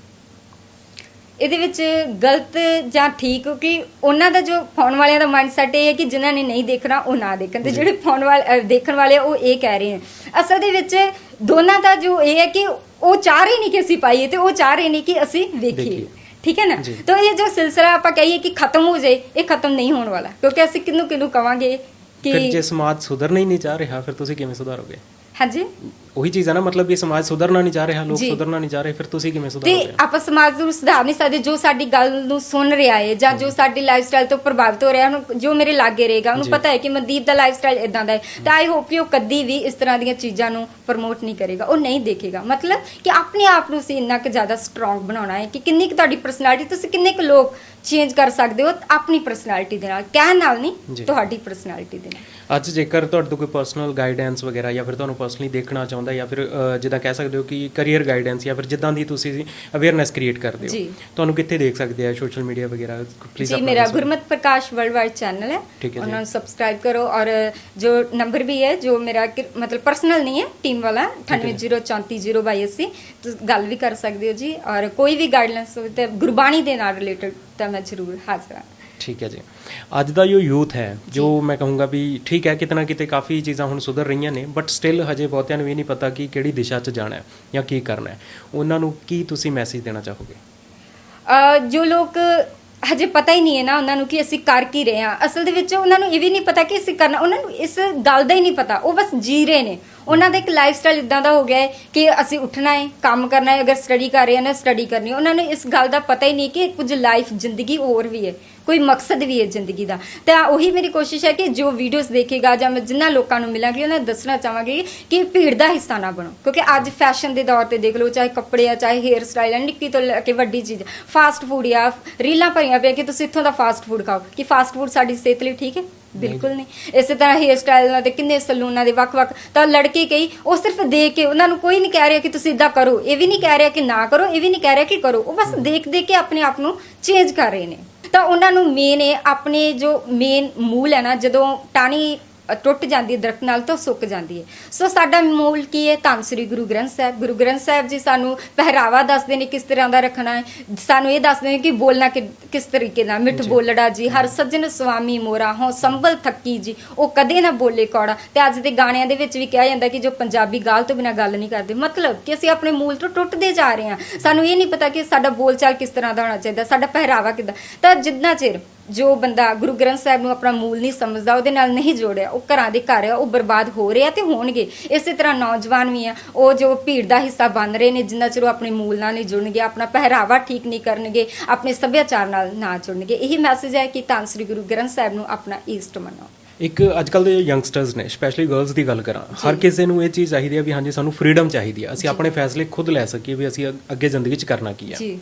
ਇਹਦੇ ਵਿੱਚ ਗਲਤ ਜਾਂ ਠੀਕ ਕਿਉਂਕਿ ਉਹਨਾਂ ਦਾ ਜੋ ਫੋਨ ਵਾਲਿਆਂ ਦਾ ਮਾਈਂਡਸੈਟ ਇਹ ਹੈ ਕਿ ਜਿਨ੍ਹਾਂ ਨੇ ਨਹੀਂ ਦੇਖਣਾ ਉਹ ਨਾ ਦੇਖਣ। ਤੇ ਜਿਹੜੇ ਫੋਨ ਵਾਲੇ ਦੇਖਣ ਵਾਲੇ ਉਹ ਇਹ ਕਹਿ ਰਹੇ ਹਨ ਅਸਲ ਦੇ ਵਿੱਚ ਦੋਨਾਂ ਦਾ ਜੋ ਇਹ ਹੈ ਕਿ ਉਹ ਚਾਹ ਰਹੇ ਨਹੀਂ ਕਿ ਅਸੀਂ ਪਾਈਏ ਤੇ ਉਹ ਚਾਹ ਰਹੇ ਨੇ ਕਿ ਅਸੀਂ ਵੇਖੀਏ। ਦੇਖੀਏ। ਠੀਕ ਹੈ ਨਾ। ਤਾਂ ਇਹ ਜੋ ਸਿਲਸਿਲਾ ਆਪਾਂ ਕਹੀਏ ਕਿ ਖਤਮ ਹੋ ਜਾਏ ਇਹ ਖਤਮ ਨਹੀਂ ਹੋਣ ਵਾਲਾ। ਕਿਉਂਕਿ ਅਸੀਂ ਕਿਹਨੂੰ ਕਿਹਨੂੰ ਕਵਾਂਗੇ ਫਿਰ ਜੇ ਕਿ ਸਮਾਜ ਸੁਧਰਨਾ ਹੀ ਨਹੀਂ ਚਾਹ ਰਿਹਾ ਫਿਰ ਤੁਸੀਂ ਕਿਵੇਂ ਸੁਧਾਰੋਗੇ? ਹਾਂਜੀ ਉਹੀ ਚੀਜ਼ ਹੈ ਨਾ ਮਤਲਬ ਇਹ ਸਮਾਜ ਸੁਧਰਨਾ ਨਹੀਂ ਚਾਹ ਰਿਹਾ ਲੋਕ ਜੀ। ਸੁਧਰਨਾ ਨਹੀਂ ਚਾਹ ਰਹੇ ਫਿਰ ਤੁਸੀਂ ਕਿਵੇਂ ਤੇ ਸੁਧਾਰੋਗੇ ਆਪਾਂ ਸਮਾਜ ਨੂੰ ਸੁਧਾਰ ਨਹੀਂ ਸਕਦੇ ਜੋ ਸਾਡੀ ਗੱਲ ਨੂੰ ਸੁਣ ਰਿਹਾ ਹੈ ਜਾਂ ਜੋ ਸਾਡੀ ਲਾਈਫਸਟਾਈਲ ਤੋਂ ਪ੍ਰਭਾਵਿਤ ਹੋ ਰਿਹਾ ਉਹਨੂੰ ਜੋ ਮੇਰੇ ਲਾਗੇ ਰਹੇਗਾ ਉਹਨੂੰ ਜੀ। ਪਤਾ ਹੈ ਕਿ ਮਨਦੀਪ ਦਾ ਲਾਈਫਸਟਾਈਲ ਇਦਾਂ ਦਾ ਹੈ ਤਾਂ ਆਈ ਹੋਪ ਕਿ ਉਹ ਕਦੀ ਵੀ ਇਸ ਤਰ੍ਹਾਂ ਦੀਆਂ ਚੀਜ਼ਾਂ ਨੂੰ ਪ੍ਰਮੋਟ ਨਹੀਂ ਕਰੇਗਾ ਉਹ ਨਹੀਂ ਦੇਖੇਗਾ ਮਤਲਬ ਕਿ ਆਪਣੇ ਆਪ ਨੂੰ ਸੀ ਇੰਨਾ ਕੁ ਜ਼ਿਆਦਾ ਸਟਰੋਂਗ ਬਣਾਉਣਾ ਹੈ ਕਿ ਕਿੰਨੀ ਕੁ ਤੁਹਾਡੀ ਪਰਸਨੈਲਿਟੀ ਤੁਸੀਂ ਕਿੰਨੇ ਕੁ ਲੋਕ ਚੇਂਜ ਕਰ ਸਕਦੇ ਹੋ ਆਪਣੀ ਪਰਸਨੈਲਿਟੀ ਦੇ ਨਾਲ ਕਹਿਣ ਨਾਲ ਜੀ। ਨਹੀਂ ਤੁਹਾਡੀ ਪਰਸਨੈਲਿਟੀ ਦੇ ਨਾਲ ਅੱਜ ਜੇਕਰ ਤੁਹਾਡੇ ਤੋਂ ਕੋਈ ਪਰਸਨਲ ਗਾਈਡੈਂਸ ਵਗੈਰਾ ਜਾਂ ਫਿਰ ਤੁਹਾਨੂੰ ਪਰਸਨਲੀ ਦੇਖਣਾ ਚਾਹੁੰਦਾ ਜਾਂ ਫਿਰ ਜਿੱਦਾਂ ਕਹਿ ਸਕਦੇ ਹੋ ਕਿ ਕੈਰੀਅਰ ਗਾਈਡੈਂਸ ਜਾਂ ਫਿਰ ਜਿੱਦਾਂ ਦੀ ਤੁਸੀਂ ਅਵੇਅਰਨੈਸ ਕ੍ਰੀਏਟ ਕਰਦੇ ਹੋ। ਤੁਹਾਨੂੰ ਕਿੱਥੇ ਦੇਖ ਸਕਦੇ ਆ ਸੋਸ਼ਲ ਮੀਡੀਆ ਵਗੈਰਾ ਪਲੀਜ਼ ਜੀ ਮੇਰਾ Gurmat Prakash world wide channel ਹੈ। ਉਹਨਾਂ ਨੂੰ ਸਬਸਕ੍ਰਾਈਬ ਕਰੋ ਔਰ ਜੋ ਨੰਬਰ ਵੀ ਹੈ ਜੋ ਮੇਰਾ ਮਤਲਬ ਪਰਸਨਲ ਨਹੀਂ ਹੈ ਟੀਮ ਵਾਲਾ ਹੈ। 98034082 ਤੁਸੀਂ ਗੱਲ ਵੀ ਕਰ ਸਕਦੇ ਹੋ ਜੀ ਔਰ ਕੋਈ ਵੀ ਗਾਈਡਲਾਈਨਸ ਹੋਵੇ ਤੇ ਗੁਰਬਾਣੀ ਦੇ ਨਾਲ ਰਿਲੇਟਡ ਤਾਂ ਮੈਂ ਜ਼ਰੂਰ ਹਾਜ਼ਰ ਹਾਂ ਠੀਕ ਹੈ ਜੀ। ਅੱਜ ਦਾ ਜੋ ਯੂਥ ਹੈ ਜੋ ਮੈਂ ਕਹੂੰਗਾ ਵੀ ਠੀਕ ਹੈ ਕਿਤਨਾ ਕਿਤੇ ਕਾਫੀ ਚੀਜ਼ਾਂ ਹੁਣ ਸੁਧਰ ਰਹੀਆਂ ਨੇ ਬਟ ਸਟਿਲ ਹਜੇ ਬਹੁਤਿਆਂ ਨੂੰ ਇਹ ਨਹੀਂ ਪਤਾ ਕਿ ਕਿਹੜੀ ਦਿਸ਼ਾ 'ਚ ਜਾਣਾ ਹੈ ਜਾਂ ਕੀ ਕਰਨਾ ਹੈ। ਉਹਨਾਂ ਨੂੰ ਕੀ ਤੁਸੀਂ ਮੈਸੇਜ ਦੇਣਾ ਚਾਹੋਗੇ? ਅ, ਜੋ ਲੋਕ ਹਜੇ ਪਤਾ ਹੀ ਨਹੀਂ ਹੈ ਨਾ ਉਹਨਾਂ ਨੂੰ ਕਿ ਅਸੀਂ ਕਰ ਕੀ ਰਹੇ ਹਾਂ। ਅਸਲ ਦੇ ਵਿੱਚ ਉਹਨਾਂ ਨੂੰ ਇਹ ਵੀ ਨਹੀਂ ਪਤਾ ਕਿ ਅਸੀਂ ਕਰਨਾ ਉਹਨਾਂ ਨੂੰ ਇਸ ਗੱਲ ਦਾ ਹੀ ਨਹੀਂ ਪਤਾ। ਉਹ ਬਸ ਜੀ ਰਹੇ ਨੇ। ਉਹਨਾਂ ਦਾ ਇੱਕ ਲਾਈਫ ਸਟਾਈਲ ਇਦਾਂ ਦਾ ਹੋ ਗਿਆ ਹੈ ਕਿ ਅਸੀਂ ਉੱਠਣਾ ਹੈ ਕੰਮ ਕਰਨਾ ਹੈ ਅਗਰ ਸਟੱਡੀ ਕਰ ਰਹੇ ਹਾਂ ਨਾ ਸਟੱਡੀ ਕਰਨੀ। ਉਹਨਾਂ ਨੂੰ ਇਸ ਗੱਲ ਦਾ ਪਤਾ ਹੀ ਨਹੀਂ ਕਿ ਕੁਝ ਲਾਈਫ ਜ਼ਿੰਦਗੀ ਹੋਰ ਵੀ ਹੈ। ਕੋਈ ਮਕਸਦ ਵੀ ਹੈ ਜ਼ਿੰਦਗੀ ਦਾ। ਤਾਂ ਉਹੀ ਮੇਰੀ ਕੋਸ਼ਿਸ਼ ਹੈ ਕਿ ਜੋ ਵੀਡੀਓਜ਼ ਦੇਖੇਗਾ ਜਾਂ ਮੈਂ ਜਿੰਨਾ ਲੋਕਾਂ ਨੂੰ ਮਿਲਾਂਗੀ ਉਹਨਾਂ ਨੂੰ ਦੱਸਣਾ ਚਾਹਾਂਗੀ ਕਿ ਭੀੜ ਦਾ ਹਿੱਸਾ ਨਾ ਬਣੋ। ਕਿਉਂਕਿ ਅੱਜ ਫੈਸ਼ਨ ਦੇ ਦੌਰ ਤੇ ਦੇਖ ਲਓ ਚਾਹੇ ਕੱਪੜੇ ਆ ਚਾਹੇ ਹੇਅਰ ਸਟਾਈਲ ਆ ਨਿੱਕੀ ਤੋਂ ਲੈ ਕੇ ਵੱਡੀ ਚੀਜ਼। ਫਾਸਟ ਫੂਡ ਆ ਰੀਲਾਂ ਭਰੀਆਂ ਪਈਆਂ ਕਿ ਤੁਸੀਂ ਇੱਥੋਂ ਦਾ ਫਾਸਟ ਫੂਡ ਖਾਓ। ਕਿ ਫਾਸਟ ਫੂਡ ਸਾਡੀ ਸਿਹਤ ਲਈ ਠੀਕ ਹੈ? ਬਿਲਕੁਲ ਨਹੀਂ। ਇਸੇ ਤਰ੍ਹਾਂ ਹੇਅਰ ਸਟਾਈਲਾਂ ਦੇ ਕਿੰਨੇ ਸਲੂਨਾਂ ਦੇ ਵੱਖ-ਵੱਖ ਤਾਂ ਲੜਕੀ ਕਈ ਉਹ ਸਿਰਫ ਦੇਖ ਕੇ ਉਹਨਾਂ ਨੂੰ ਕੋਈ ਨਹੀਂ ਕਹਿ ਰਿਹਾ ਕਿ ਤੁਸੀਂ ਇਦਾਂ ਕਰੋ। ਇਹ ਵੀ ਨਹੀਂ ਕਹਿ ਰਿਹਾ ਕਿ ਨਾ ਕਰੋ ਇਹ ਵੀ ਨਹੀਂ ਕਹਿ ਰਿਹਾ ਕਿ ਕਰੋ। ਉਹ ਬਸ ਦੇਖ ਦੇਖ ਕੇ ਆਪਣੇ ਆਪ ਨੂੰ ਚੇਂਜ ਕਰ ਰਹੇ ਨੇ। ਤਾਂ ਉਹਨਾਂ ਨੂੰ ਮੇਨ ਇਹ ਆਪਣੇ ਜੋ ਮੇਨ ਮੂਲ ਹੈ ਨਾ ਜਦੋਂ ਟਾਣੀ ਟੁੱਟ ਜਾਂਦੀ ਹੈ ਦਰਖਤ ਨਾਲ ਤਾਂ ਸੁੱਕ ਜਾਂਦੀ ਹੈ। ਸੋ ਸਾਡਾ ਮੂਲ ਕੀ ਹੈ? ਧੰਨ ਸ੍ਰੀ ਗੁਰੂ ਗ੍ਰੰਥ ਸਾਹਿਬ। ਗੁਰੂ ਗ੍ਰੰਥ ਸਾਹਿਬ ਜੀ ਸਾਨੂੰ ਪਹਿਰਾਵਾ ਦੱਸਦੇ ਨੇ ਕਿਸ ਤਰ੍ਹਾਂ ਦਾ ਰੱਖਣਾ ਹੈ। ਸਾਨੂੰ ਇਹ ਦੱਸਦੇ ਨੇ ਕਿ ਬੋਲਣਾ ਕਿ- ਕਿਸ ਤਰੀਕੇ ਨਾਲ? ਮਿੱਠ। ਬੋਲੜਾ ਜੀ ਹਰ ਸੱਜਣ ਸੁਆਮੀ ਮੋਰਾ ਹੋ ਸੰਭਲ ਥੱਕੀ ਜੀ ਉਹ ਕਦੇ ਨਾ ਬੋਲੇ ਕੌੜਾ। ਤੇ ਅੱਜ ਦੇ ਗਾਣਿਆਂ ਦੇ ਵਿੱਚ ਵੀ ਕਿਹਾ ਜਾਂਦਾ ਕਿ ਜੋ ਪੰਜਾਬੀ ਗਾਲ ਤੋਂ ਬਿਨਾ ਗੱਲ ਨਹੀਂ ਕਰਦੇ। ਮਤਲਬ ਕਿ ਅਸੀਂ ਆਪਣੇ ਮੂਲ ਤੋਂ ਟੁੱਟਦੇ ਜਾ ਰਹੇ ਹਾਂ। ਸਾਨੂੰ ਇਹ ਨਹੀਂ ਪਤਾ ਕਿ ਸਾਡਾ ਬੋਲਚਾਲ ਕਿਸ ਤਰ੍ਹਾਂ ਦਾ ਹੋਣਾ ਚਾਹੀਦਾ ਸਾਡਾ ਪਹਿਰਾਵਾ ਕਿੱਦਾਂ। ਤਾਂ ਜਿੰਨਾ ਚਿਰ ਜੋ ਬੰਦਾ ਗੁਰੂ ਗ੍ਰੰਥ ਸਾਹਿਬ ਨੂੰ ਆਪਣਾ ਮੂਲ ਨਹੀਂ ਸਮਝਦਾ ਉਹਦੇ ਨਾਲ ਨਹੀਂ ਜੋੜਿਆ ਉਹ ਘਰਾਂ ਦੇ ਘਰ ਆ ਉਹ ਬਰਬਾਦ ਹੋ ਰਹੇ ਤੇ ਹੋਣਗੇ। ਇਸੇ ਤਰ੍ਹਾਂ ਨੌਜਵਾਨ ਵੀ ਆ ਉਹ ਜੋ ਭੀੜ ਦਾ ਹਿੱਸਾ ਬਣ ਰਹੇ ਨੇ ਜਿੰਨਾ ਚਿਰ ਉਹ ਆਪਣੇ ਮੂਲ ਨਾਲ ਨਹੀਂ ਜੁੜਨਗੇ ਆਪਣਾ ਪਹਿਰਾਵਾ ਠੀਕ ਨਹੀਂ ਕਰਨਗੇ ਆਪਣੇ ਸੱਭਿਆਚਾਰ ਨਾਲ ਨਾ ਜੁੜਨਗੇ। ਇਹੀ ਮੈਸੇਜ ਹੈ ਕਿ ਧੰਨ ਸ੍ਰੀ ਗੁਰੂ ਗ੍ਰੰਥ ਸਾਹਿਬ ਨੂੰ ਆਪਣਾ ਈਸਟ ਮੰਨੋ। ਇੱਕ ਅੱਜ ਕੱਲ ਦੇ ਯੰਗਸਟਰਸ ਨੇ ਸਪੈਸ਼ਲੀ ਗਰਲਸ ਦੀ ਗੱਲ ਕਰਾਂ ਹਰ ਕਿਸੇ ਨੂੰ ਇਹ ਚੀਜ਼ ਚਾਹੀਦੀ ਹੈ ਵੀ ਹਾਂਜੀ ਸਾਨੂੰ ਫ੍ਰੀडम ਚਾਹੀਦੀ ਹੈ ਅਸੀਂ ਆਪਣੇ ਫੈਸਲੇ ਖੁਦ ਲੈ ਸਕੀਏ ਵੀ ਅਸੀਂ ਅੱਗ- ਅੱਗੇ ਜ਼ਿੰਦਗੀ 'ਚ ਕਰਨਾ ਕੀ ਹੈ ਜੀ।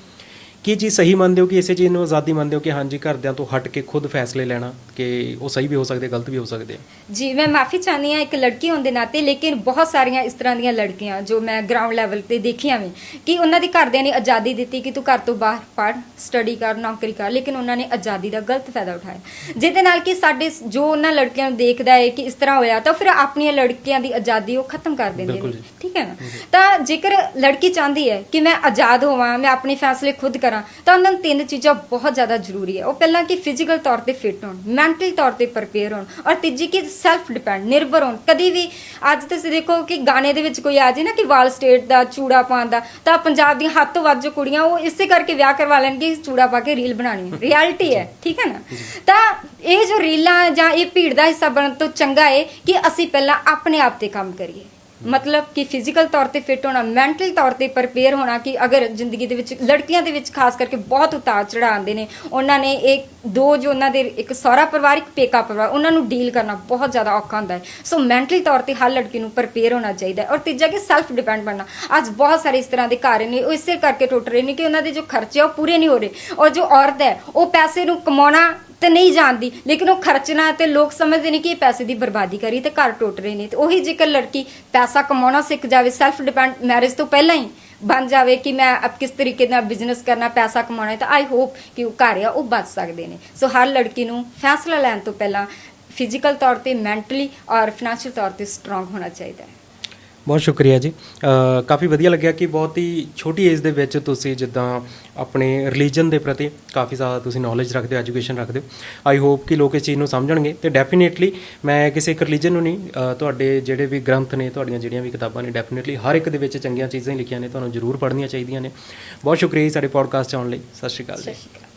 ਕੀ ਚੀਜ਼ ਸਹੀ ਮੰਨਦੇ ਹੋ ਕਿ ਇਸੇ ਚੀਜ਼ ਨੂੰ ਆਜ਼ਾਦੀ ਮੰਨਦੇ ਹੋ ਕਿ ਹਾਂਜੀ ਘਰਦਿਆਂ ਤੋਂ ਹਟ ਕੇ ਖੁਦ ਫੈਸਲੇ ਲੈਣਾ ਕਿ ਉਹ ਸਹੀ ਵੀ ਹੋ ਸਕਦੇ ਗਲਤ ਵੀ ਹੋ ਸਕਦੇ ਆ? ਜੀ ਮੈਂ ਮਾਫੀ ਚਾਹੁੰਦੀ ਹਾਂ ਇੱਕ ਲੜਕੀ ਹੋਣ ਦੇ ਨਾਤੇ ਲੇਕਿਨ ਬਹੁਤ ਸਾਰੀਆਂ ਇਸ ਤਰ੍ਹਾਂ ਦੀਆਂ ਲੜਕੀਆਂ ਜੋ ਮੈਂ ਗਰਾਊਂਡ ਲੈਵਲ ਤੇ ਦੇਖੀਆਂ ਵੀ ਕਿ ਉਹਨਾਂ ਦੇ ਘਰਦਿਆਂ ਨੇ ਆਜ਼ਾਦੀ ਦਿੱਤੀ ਕਿ ਤੂੰ ਘਰ ਤੋਂ ਬਾਹਰ ਪੜ੍ਹ ਸਟੱਡੀ ਕਰ ਨੌਕਰੀ ਕਰ ਲੇਕਿਨ ਉਹਨਾਂ ਨੇ ਆਜ਼ਾਦੀ ਦਾ ਗਲਤ ਫਾਇਦਾ ਉਠਾਇਆ। ਜਿਹਦੇ ਨਾਲ ਕਿ ਸਾਡੇ ਜੋ ਉਹਨਾਂ ਲੜਕੀਆਂ ਨੂੰ ਦੇਖਦਾ ਹੈ ਕਿ ਇਸ ਤਰ੍ਹਾਂ ਹੋਇਆ ਤਾਂ ਫਿਰ ਆਪਣੀਆਂ ਲੜਕੀਆਂ ਦੀ ਆਜ਼ਾਦੀ ਉਹ ਖਤਮ ਕਰ ਦਿੰਦੇ ਨੇ। ਠੀਕ ਹੈ ਨਾ? ਤਾਂ ਜੇਕਰ ਲੜਕੀ ਚਾਹੁੰਦੀ ਹੈ ਕਿ ਮੈਂ ਆਜ਼ਾਦ ਹੋਵਾਂ ਮੈਂ ਆਪਣੇ ਫੈਸਲੇ ਖੁਦ ਕਰਾਂ ਤਾਂ ਉਹਨਾਂ ਨੂੰ ਤਿੰਨ ਚੀਜ਼ਾਂ ਬਹੁਤ ਜ਼ਿਆਦਾ ਜ਼ਰੂਰੀ ਹੈ। ਉਹ ਪਹਿਲਾਂ ਕਿ ਫਿਜ਼ੀਕਲ ਤੌਰ ਤੇ ਫਿਟ ਹੋਣ ਮੈਂਟਲੀ ਤੌਰ ਤੇ ਪ੍ਰਪੇਅਰ ਹੋਣ ਔਰ ਤੀਜੀ ਕਿ ਸੈਲਫ ਡਿਪੈਂਡ ਨਿਰਭਰ ਹੋਣ। ਕਦੀ ਵੀ ਅੱਜ ਤੁਸੀਂ ਦੇਖੋ ਕਿ ਗਾਣੇ ਦੇ ਵਿੱਚ ਕੋਈ ਆ ਜੇ ਨਾ ਕਿ ਵਾਲ ਸਟੇਟ ਦਾ ਚੂੜਾ ਪਾਉਣ ਦਾ ਤਾਂ ਪੰਜਾਬ ਦੀਆਂ ਹੱਦ ਤੋਂ ਵੱਧ ਜੋ ਕੁੜੀਆਂ ਉਹ ਇਸੇ ਕਰਕੇ ਵਿਆਹ ਕਰਵਾ ਲੈਣਗੇ ਕਿ ਚੂੜਾ ਪਾ ਕੇ ਰੀਲ ਬਣਾਣੀ ਹੈ। ਰਿਐਲਿਟੀ ਹੈ ਠੀਕ ਹੈ ਨਾ? ਤਾਂ ਇਹ ਜੋ ਰੀਲਾਂ ਜਾਂ ਇਹ ਭੀੜ ਦਾ ਹਿੱਸਾ ਬਣਨ ਤੋਂ ਚੰਗਾ ਹੈ ਕਿ ਅਸੀਂ ਪਹਿਲਾਂ ਆਪਣੇ ਆਪ ਤੇ ਕੰਮ ਕਰੀਏ। ਮਤਲਬ ਕਿ ਫਿਜ਼ੀਕਲ ਤੌਰ ਤੇ ਫਿਟ ਹੋਣਾ ਮੈਂਟਲ ਤੌਰ ਤੇ ਪ੍ਰਪੇਅਰ ਹੋਣਾ ਕਿ ਅਗਰ ਜ਼ਿੰਦਗੀ ਦੇ ਵਿੱਚ, ਲੜਕੀਆਂ ਦੇ ਵਿੱਚ ਖਾਸ ਕਰਕੇ ਬਹੁਤ ਉਤਾਰ ਚੜ੍ਹਾਅ ਆਉਂਦੇ ਨੇ, ਉਹਨਾਂ ਨੇ ਇੱਕ ਦੋ ਜੋ ਉਹਨਾਂ ਦੇ ਇੱਕ ਸਹੁਰਾ ਪਰਿਵਾਰ, ਇੱਕ ਪੇਕਾ ਪਰਿਵਾਰ, ਉਹਨਾਂ ਨੂੰ ਡੀਲ ਕਰਨਾ ਬਹੁਤ ਜ਼ਿਆਦਾ ਔਖਾ ਹੁੰਦਾ ਹੈ। ਸੋ ਮੈਂਟਲੀ ਤੌਰ ਤੇ ਹਰ ਲੜਕੀ ਨੂੰ ਪ੍ਰਪੇਅਰ ਹੋਣਾ ਚਾਹੀਦਾ ਹੈ। ਔਰ ਤੀਜਾ ਕਿ ਸੈਲਫ ਡਿਪੈਂਡ ਬਣਨਾ। ਅੱਜ ਬਹੁਤ ਸਾਰੇ ਇਸ ਤਰ੍ਹਾਂ ਦੇ ਘਰ ਨੇ, ਉਹ ਇਸੇ ਕਰਕੇ ਟੁੱਟ ਰਹੇ ਨੇ ਕਿ ਉਹਨਾਂ ਦੇ ਜੋ ਖਰਚੇ ਆ, ਉਹ ਪੂਰੇ ਨਹੀਂ ਹੋ ਰਹੇ। ਔਰ ਜੋ ਔਰਤ ਹੈ, ਉਹ ਪੈਸੇ ਨੂੰ ਕਮਾਉਣਾ ਤੇ ਨਹੀਂ ਜਾਣਦੀ। ਲੇਕਿਨ ਉਹ ਖਰਚਣਾ ਤੇ ਲੋਕ ਸਮਝਦੇ ਨੇ ਕਿ ਇਹ ਪੈਸੇ ਦੀ ਬਰਬਾਦੀ ਕਰੀ ਤੇ ਘਰ ਟੁੱਟ ਰਹੇ ਨੇ। ਤੇ ਉਹੀ ਜੇਕਰ ਲੜਕੀ ਪੈਸਾ ਕਮਾਉਣਾ ਸਿੱਖ ਜਾਵੇ ਸੈਲਫ ਡਿਪੈਂਡ ਮੈਰਿਜ ਤੋਂ ਪਹਿਲਾਂ ਹੀ ਬਣ ਜਾਵੇ ਕਿ ਮੈਂ ਅਬ ਕਿਸ ਤਰੀਕੇ ਨਾਲ ਬਿਜ਼ਨਸ ਕਰਨਾ, ਪੈਸਾ ਕਮਾਉਣਾ ਹੈ, ਤਾਂ ਆਈ ਹੋਪ ਕਿ ਉਹ ਘਰ ਆ, ਉਹ ਬਚ ਸਕਦੇ ਨੇ। ਸੋ ਹਰ ਲੜਕੀ ਨੂੰ ਫੈਸਲਾ ਲੈਣ ਤੋਂ ਪਹਿਲਾਂ ਫਿਜ਼ੀਕਲ ਤੌਰ ਤੇ ਮੈਂਟਲੀ ਔਰ ਫਾਈਨੈਂਸ਼ੀਅਲ ਤੌਰ ਤੇ ਸਟਰੋਂਗ ਹੋਣਾ ਚਾਹੀਦਾ ਹੈ। ਬਹੁਤ ਸ਼ੁਕਰੀਆ ਜੀ। ਕਾਫੀ ਵਧੀਆ ਲੱਗਿਆ ਕਿ ਬਹੁਤ ਹੀ ਛੋਟੀ ਏਜ ਦੇ ਵਿੱਚ ਤੁਸੀਂ ਜਿੱਦਾਂ ਆਪਣੇ ਰਿਲੀਜਨ ਦੇ ਪ੍ਰਤੀ ਕਾਫੀ ਜ਼ਿਆਦਾ ਤੁਸੀਂ ਨੌਲੇਜ ਰੱਖਦੇ ਹੋ ਐਜੂਕੇਸ਼ਨ ਰੱਖਦੇ ਹੋ। ਆਈ ਹੋਪ ਕਿ ਲੋਕ ਇਸ ਚੀਜ਼ ਨੂੰ ਸਮਝਣਗੇ ਤੇ ਡੈਫੀਨੇਟਲੀ ਮੈਂ ਕਿਸੇ ਇੱਕ ਰਿਲੀਜਨ ਨੂੰ ਨਹੀਂ ਤੁਹਾਡੇ ਜਿਹੜੇ ਵੀ ਗ੍ਰੰਥ ਨੇ, ਤੁਹਾਡੀਆਂ ਜਿਹੜੀਆਂ ਵੀ ਕਿਤਾਬਾਂ ਨੇ ਡੈਫੀਨੇਟਲੀ ਹਰ ਇੱਕ ਦੇ ਵਿੱਚ ਚੰਗੀਆਂ ਚੀਜ਼ਾਂ ਹੀ ਲਿਖੀਆਂ ਨੇ, ਤੁਹਾਨੂੰ ਜ਼ਰੂਰ ਪੜ੍ਹਨੀਆਂ ਚਾਹੀਦੀਆਂ ਨੇ। ਬਹੁਤ ਸ਼ੁਕਰੀਆ ਜੀ ਸਾਡੇ ਪੋਡਕਾਸਟ 'ਚ ਆਉਣ ਲਈ। ਸਤਿ ਸ਼੍ਰੀ ਅਕਾਲ ਜੀ। ਸ਼੍ਰੀ ਅਕਾਲ।